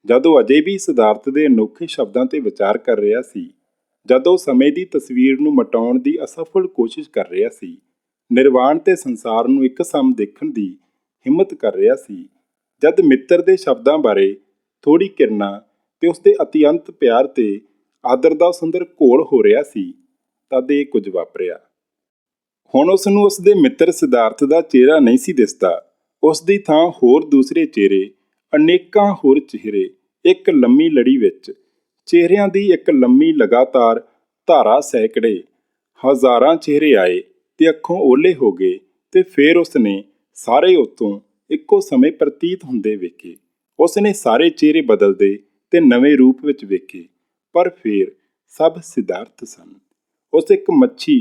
ਜਦ ਉਹ ਅਜੇ ਵੀ ਸਿਧਾਰਥ ਦੇ ਅਨੋਖੇ ਸ਼ਬਦਾਂ ਤੇ ਵਿਚਾਰ ਕਰ ਰਿਹਾ ਸੀ, ਜਦ ਉਹ ਸਮੇਂ ਦੀ ਤਸਵੀਰ ਨੂੰ ਮਟਾਉਣ ਦੀ ਅਸਫਲ ਕੋਸ਼ਿਸ਼ ਕਰ ਰਿਹਾ ਸੀ, ਨਿਰਵਾਣ ਤੇ ਸੰਸਾਰ ਨੂੰ ਇੱਕ ਸਮ ਦੇਖਣ ਦੀ ਹਿੰਮਤ ਕਰ ਰਿਹਾ ਸੀ, ਜਦ ਮਿੱਤਰ ਦੇ ਸ਼ਬਦਾਂ ਬਾਰੇ ਥੋੜੀ ਕਿਰਨਾ ਤੇ ਉਸਦੇ ਅਤਿਅੰਤ ਪਿਆਰ ਤੇ ਆਦਰ ਦਾ ਸੁੰਦਰ ਘੋਲ ਹੋ ਰਿਹਾ ਸੀ, ਤਦ ਇਹ ਕੁਝ ਵਾਪਰਿਆ। ਹੁਣ ਉਸ ਨੂੰ ਉਸ ਦੇ ਮਿੱਤਰ ਸਿਧਾਰਥ ਦਾ ਚਿਹਰਾ ਨਹੀਂ ਸੀ ਦਿਸਦਾ। ਉਸ ਦੀ ਥਾਂ ਹੋਰ ਦੂਸਰੇ ਚਿਹਰੇ, ਅਨੇਕਾਂ ਹੋਰ ਚਿਹਰੇ, ਇੱਕ ਲੰਮੀ ਲੜੀ ਵਿੱਚ, ਚਿਹਰਿਆਂ ਦੀ ਇੱਕ ਲੰਮੀ ਲਗਾਤਾਰ ਧਾਰਾ ਸੈਂਕੜੇ, ਹਜ਼ਾਰਾਂ ਚਿਹਰੇ ਆਏ ਤੇ ਅੱਖੋਂ ਓਲੇ ਹੋ ਗਏ ਤੇ ਫਿਰ ਉਸਨੇ ਸਾਰੇ ਉਤੋਂ ਇੱਕੋ ਸਮੇਂ ਪ੍ਰਤੀਤ ਹੁੰਦੇ ਵੇਖੇ। ਉਸਨੇ ਸਾਰੇ ਚਿਹਰੇ ਬਦਲਦੇ ਤੇ ਨਵੇਂ ਰੂਪ ਵਿੱਚ ਵੇਖੇ, ਪਰ ਫਿਰ ਸਭ ਸਿਧਾਰਥ ਸਨ। ਉਸ ਇੱਕ ਮੱਛੀ,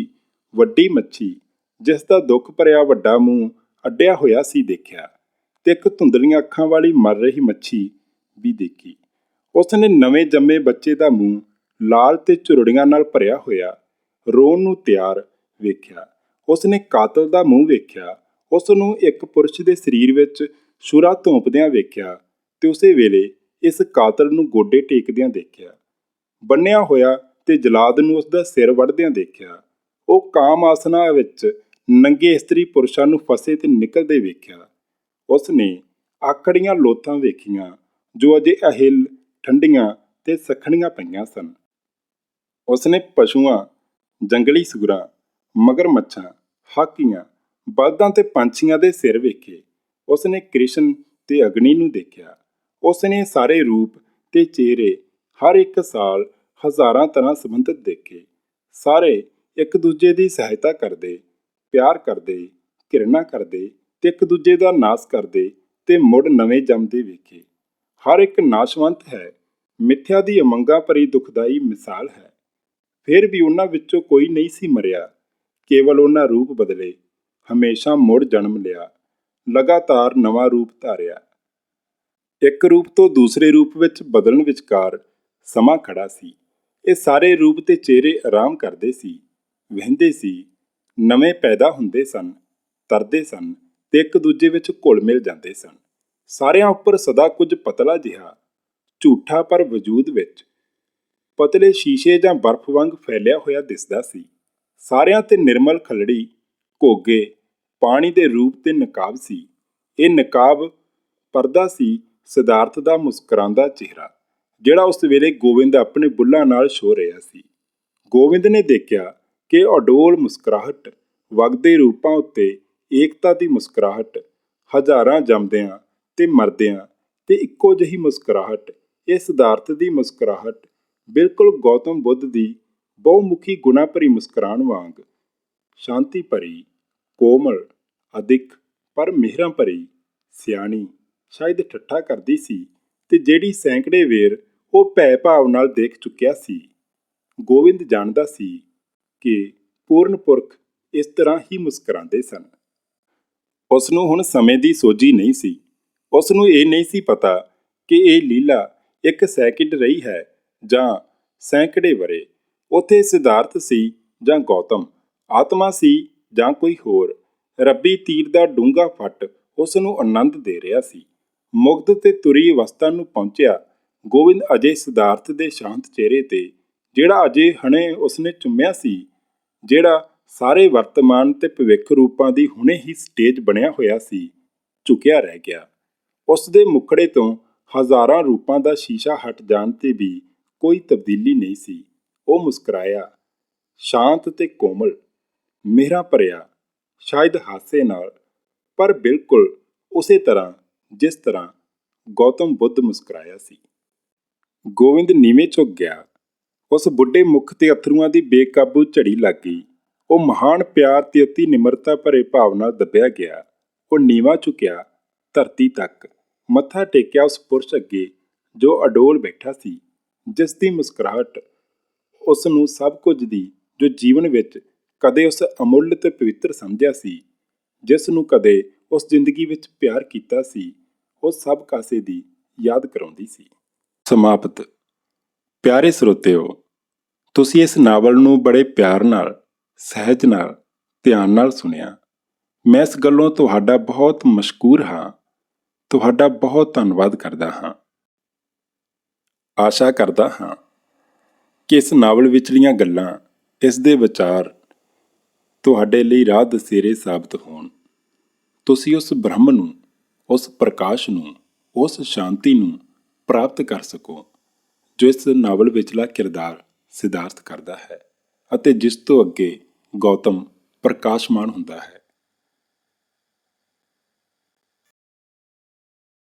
ਵੱਡੀ ਮੱਛੀ, ਜਿਸ ਦਾ ਦੁੱਖ ਭਰਿਆ ਵੱਡਾ ਮੂੰਹ ਅੱਡਿਆ ਹੋਇਆ ਸੀ ਦੇਖਿਆ ਤੇ ਇੱਕ ਧੁੰਦਲੀਆਂ ਅੱਖਾਂ ਵਾਲੀ ਮਰ ਰਹੀ ਮੱਛੀ ਵੀ ਦੇਖੀ। ਉਸ ਨੇ ਨਵੇਂ ਜੰਮੇ ਬੱਚੇ ਦਾ ਮੂੰਹ ਲਾਲ ਤੇ ਝੁਰੜੀਆਂ ਨਾਲ ਭਰਿਆ ਹੋਇਆ ਰੋਣ ਨੂੰ ਤਿਆਰ ਵੇਖਿਆ। ਉਸ ਨੇ ਕਾਤਲ ਦਾ ਮੂੰਹ ਵੇਖਿਆ ਉਸ ਨੂੰ ਇੱਕ ਪੁਰਸ਼ ਦੇ ਸਰੀਰ ਵਿੱਚ ਸ਼ੁਰਾ ਧੋਂਪਦਿਆਂ ਵੇਖਿਆ ਤੇ ਉਸੇ ਵੇਲੇ ਇਸ ਕਾਤਲ ਨੂੰ ਗੋਡੇ ਟੇਕਦਿਆਂ ਦੇਖਿਆ। ਬੰਨਿਆ ਹੋਇਆ ਤੇ ਜਲਾਦ ਨੂੰ ਉਸ ਦਾ ਸਿਰ ਵੱਢਦਿਆਂ ਦੇਖਿਆ। ਉਹ ਕਾਮ ਆਸਨਾ ਵਿੱਚ ਨੰਗੇ ਇਸਤਰੀ ਪੁਰਸ਼ਾਂ ਨੂੰ ਫਸੇ ਤੇ ਨਿਕਲਦੇ ਵੇਖਿਆ। ਉਸ ਨੇ ਆਕੜੀਆਂ ਲੋਥਾਂ ਵੇਖੀਆਂ, ਜੋ ਅਜੇ ਅਹਿਲ, ਠੰਡੀਆਂ ਤੇ ਸਖਣੀਆਂ ਪਈਆਂ ਸਨ। ਉਸ ਨੇ ਪਸ਼ੂਆਂ, ਜੰਗਲੀ ਸੂਰਾਂ ਮਗਰਮੱਛਾਂ, ਹਾਕੀਆਂ, ਬਲਦਾਂ ਤੇ ਪੰਛੀਆਂ ਦੇ ਸਿਰ ਵੇਖੇ। ਉਸ ਨੇ ਕ੍ਰਿਸ਼ਨ ਤੇ ਅਗਨੀ ਨੂੰ ਦੇਖਿਆ। ਉਸ ਨੇ ਸਾਰੇ ਰੂਪ ਤੇ ਚਿਹਰੇ ਹਰ ਇੱਕ ਸਾਲ ਹਜ਼ਾਰਾਂ ਤਰ੍ਹਾਂ ਸੰਬੰਧਿਤ ਦੇਖੇ। ਸਾਰੇ ਇੱਕ ਦੂਜੇ ਦੀ ਸਹਾਇਤਾ ਕਰਦੇ, ਪਿਆਰ ਕਰਦੇ, ਘਿਰਣਾ ਕਰਦੇ ਤੇ ਇੱਕ ਦੂਜੇ ਦਾ ਨਾਸ ਕਰਦੇ ਤੇ ਮੁੜ ਨਵੇਂ ਜੰਮਦੇ ਵੇਖੇ। ਹਰ ਇੱਕ ਨਾਸ਼ਵੰਤ ਹੈ, ਮਿੱਥਿਆ ਦੀ ਅਮੰਗਾ ਭਰੀ ਦੁਖਦਾਈ ਮਿਸਾਲ ਹੈ। ਫਿਰ ਵੀ ਉਹਨਾਂ ਵਿੱਚੋਂ ਕੋਈ ਨਹੀਂ ਸੀ ਮਰਿਆ, ਕੇਵਲ ਉਹਨਾਂ ਰੂਪ ਬਦਲੇ। ਹਮੇਸ਼ਾ ਮੁੜ ਜਨਮ ਲਿਆ, ਲਗਾਤਾਰ ਨਵਾਂ ਰੂਪ ਧਾਰਿਆ। ਇੱਕ ਰੂਪ ਤੋਂ ਦੂਸਰੇ ਰੂਪ ਵਿੱਚ ਬਦਲਣ ਵਿਚਕਾਰ ਸਮਾਂ ਖੜਾ ਸੀ। ਇਹ ਸਾਰੇ ਰੂਪ ਤੇ ਚਿਹਰੇ ਆਰਾਮ ਕਰਦੇ ਸੀ, ਵਹਿੰਦੇ ਸੀ, ਨਵੇਂ ਪੈਦਾ ਹੁੰਦੇ ਸਨ, ਤਰਦੇ ਸਨ ਤੇ ਇੱਕ ਦੂਜੇ ਵਿੱਚ ਘੁਲ ਮਿਲ ਜਾਂਦੇ ਸਨ। ਸਾਰਿਆਂ ਉੱਪਰ ਸਦਾ ਕੁਝ ਪਤਲਾ ਜਿਹਾ, ਝੂਠਾ ਪਰ ਵਜੂਦ ਵਿੱਚ ਪਤਲੇ ਸ਼ੀਸ਼ੇ ਜਾਂ ਬਰਫ਼ ਵਾਂਗ ਫੈਲਿਆ ਹੋਇਆ ਦਿਸਦਾ ਸੀ। ਸਾਰਿਆਂ ਤੇ ਨਿਰਮਲ ਖਲੜੀ, ਘੋਗੇ, ਪਾਣੀ ਦੇ ਰੂਪ ਤੇ ਨਕਾਬ ਸੀ। ਇਹ ਨਕਾਬ ਪਰਦਾ ਸੀ ਸਿਧਾਰਥ ਦਾ ਮੁਸਕਰਾਉਂਦਾ ਚਿਹਰਾ, ਜਿਹੜਾ ਉਸ ਵੇਲੇ ਗੋਬਿੰਦ ਆਪਣੇ ਬੁੱਲਾਂ ਨਾਲ ਛੋ ਰਿਹਾ ਸੀ। ਗੋਬਿੰਦ ਨੇ ਦੇਖਿਆ ਕਿ ਅਡੋਲ ਮੁਸਕਰਾਹਟ ਵਗਦੇ ਰੂਪਾਂ ਉੱਤੇ ਏਕਤਾ ਦੀ ਮੁਸਕਰਾਹਟ, ਹਜ਼ਾਰਾਂ ਜੰਮਦਿਆਂ ਤੇ ਮਰਦਿਆਂ ਤੇ ਇੱਕੋ ਜਿਹੀ ਮੁਸਕਰਾਹਟ, ਇਹ ਸਿਧਾਰਥ ਦੀ ਮੁਸਕਰਾਹਟ, ਬਿਲਕੁਲ ਗੌਤਮ ਬੁੱਧ ਦੀ ਬਹੁਮੁਖੀ ਗੁਣਾ ਭਰੀ ਮੁਸਕਰਾਹਟ ਵਾਂਗ। ਸ਼ਾਂਤੀ ਭਰੀ, ਕੋਮਲ, ਅਧਿਕ ਪਰ ਮਿਹਰਾਂ ਭਰੀ, ਸਿਆਣੀ। ਸ਼ਾਇਦ ਠੱਠਾ ਕਰਦੀ ਸੀ ਤੇ ਜਿਹੜੀ ਸੈਂਕੜੇ ਵੇਰ ਉਹ ਭੈ ਭਾਵ ਨਾਲ ਦੇਖ ਚੁੱਕਿਆ ਸੀ। ਗੋਬਿੰਦ ਜਾਣਦਾ ਸੀ ਕਿ ਪੂਰਨ ਪੁਰਖ ਇਸ ਤਰ੍ਹਾਂ ਹੀ ਮੁਸਕਰਾਉਂਦੇ ਸਨ। ਉਸ ਨੂੰ ਹੁਣ ਸਮੇਂ ਦੀ ਸੋਝੀ ਨਹੀਂ ਸੀ। ਉਸ ਨੂੰ ਇਹ ਨਹੀਂ ਸੀ ਪਤਾ ਕਿ ਇਹ ਲੀਲਾ ਇੱਕ ਸੈਕਿੰਡ ਰਹੀ ਹੈ ਜਾਂ ਸੈਂਕੜੇ ਵਰੇ ਉਥੇ ਸਿਧਾਰਥ ਸੀ ਜਾਂ ਗੌਤਮ, ਆਤਮਾ ਸੀ ਜਾਂ ਕੋਈ ਹੋਰ। ਰੱਬੀ ਤੀਰ ਦਾ ਡੂੰਘਾ ਫੱਟ ਉਸ ਨੂੰ ਆਨੰਦ ਦੇ ਰਿਹਾ ਸੀ। ਮੁਗਧ ਤੇ ਤੁਰੀ ਅਵਸਥਾ ਨੂੰ ਪਹੁੰਚਿਆ ਗੋਬਿੰਦ ਅਜੇ ਸਿਧਾਰਥ ਦੇ ਸ਼ਾਂਤ ਚਿਹਰੇ ਤੇ, ਜਿਹੜਾ ਅਜੇ ਹਣੇ ਉਸਨੇ ਚੁੰਮਿਆ ਸੀ, ਜਿਹੜਾ ਸਾਰੇ ਵਰਤਮਾਨ ਤੇ ਭਵਿੱਖ ਰੂਪਾਂ ਦੀ ਹੁਣੇ ਹੀ ਸਟੇਜ ਬਣਿਆ ਹੋਇਆ ਸੀ, ਝੁਕਿਆ ਰਹਿ ਗਿਆ। ਉਸ ਦੇ ਮੁਖੜੇ ਤੋਂ ਹਜ਼ਾਰਾਂ ਰੂਪਾਂ ਦਾ ਸ਼ੀਸ਼ਾ ਹਟ ਜਾਣ ਤੇ ਵੀ ਕੋਈ ਤਬਦੀਲੀ ਨਹੀਂ ਸੀ। ਉਹ ਮੁਸਕਰਾਇਆ। ਸ਼ਾਂਤ ਤੇ ਕੋਮਲ, ਮਿਹਰਾ ਭਰਿਆ, ਸ਼ਾਇਦ ਹਾਸੇ ਨਾਲ, ਪਰ ਬਿਲਕੁਲ ਉਸੇ ਤਰ੍ਹਾਂ ਜਿਸ ਤਰ੍ਹਾਂ ਗੌਤਮ ਬੁੱਧ ਮੁਸਕਰਾਇਆ ਸੀ। ਗੋਵਿੰਦ ਨੀਵੇਂ ਝੁਕ ਗਿਆ। ਉਸ ਬੁੱਢੇ ਮੁਖ ਤੇ ਅਥਰੂਆਂ ਦੀ ਬੇਕਾਬੂ ਝੜੀ ਲੱਗ ਗਈ। ਉਹ ਮਹਾਨ ਪਿਆਰ ਤੇ ਅਤੀ ਨਿਮਰਤਾ ਭਰੇ ਭਾਵ ਨਾਲ ਦੱਬਿਆ ਗਿਆ। ਉਹ ਨੀਵਾ ਝੁਕਿਆ ਧਰਤੀ ਤੱਕ। ਮੱਥਾ ਟੇਕਿਆ ਉਸ ਪੁਰਸ਼ ਅੱਗੇ, ਜੋ ਅਡੋਲ ਬੈਠਾ ਸੀ। ਜਿਸ ਦੀ ਮੁਸਕਰਾਹਟ ਉਸ ਨੂੰ ਸਭ ਕੁਝ ਦੀ, ਜੋ ਜੀਵਨ ਵਿੱਚ ਕਦੇ ਉਸ ਅਮੁੱਲ ਤੇ ਪਵਿੱਤਰ ਸਮਝਿਆ ਸੀ, ਜਿਸ ਨੂੰ ਕਦੇ ਉਸ ਜ਼ਿੰਦਗੀ ਵਿੱਚ ਪਿਆਰ ਕੀਤਾ ਸੀ। ਉਹ ਸਭ ਕਾਸੇ ਦੀ ਯਾਦ ਕਰਾਉਂਦੀ ਸੀ। ਸਮਾਪਤ। ਪਿਆਰੇ ਸਰੋਤਿਓ, ਤੁਸੀਂ ਇਸ ਨਾਵਲ ਨੂੰ ਬੜੇ ਪਿਆਰ ਨਾਲ, ਸਹਿਜ ਨਾਲ, ਧਿਆਨ ਨਾਲ ਸੁਣਿਆ। ਮੈਂ ਇਸ ਗੱਲੋਂ ਤੁਹਾਡਾ ਬਹੁਤ ਮਸ਼ਕੂਰ ਹਾਂ। ਤੁਹਾਡਾ ਬਹੁਤ ਧੰਨਵਾਦ ਕਰਦਾ ਹਾਂ। ਆਸ਼ਾ ਕਰਦਾ ਹਾਂ ਕਿ ਇਸ ਨਾਵਲ ਵਿਚਲੀਆਂ ਗੱਲਾਂ, ਇਸ ਦੇ ਵਿਚਾਰ ਤੁਹਾਡੇ ਲਈ ਰਾਹ ਦਸੇਰੇ ਸਾਬਤ ਹੋਣ। ਤੁਸੀਂ ਉਸ ਬ੍ਰਹਮ ਨੂੰ ਉਸ ਪ੍ਰਕਾਸ਼ ਨੂੰ, ਉਸ ਸ਼ਾਂਤੀ ਨੂੰ ਪ੍ਰਾਪਤ ਕਰ ਸਕੋ, ਜੋ ਇਸ ਨਾਵਲ ਵਿਚਲਾ ਕਿਰਦਾਰ ਸਿਧਾਰਥ ਕਰਦਾ ਹੈ ਅਤੇ ਜਿਸ ਤੋਂ ਅੱਗੇ ਗੌਤਮ ਪ੍ਰਕਾਸ਼ਮਾਨ ਹੁੰਦਾ ਹੈ।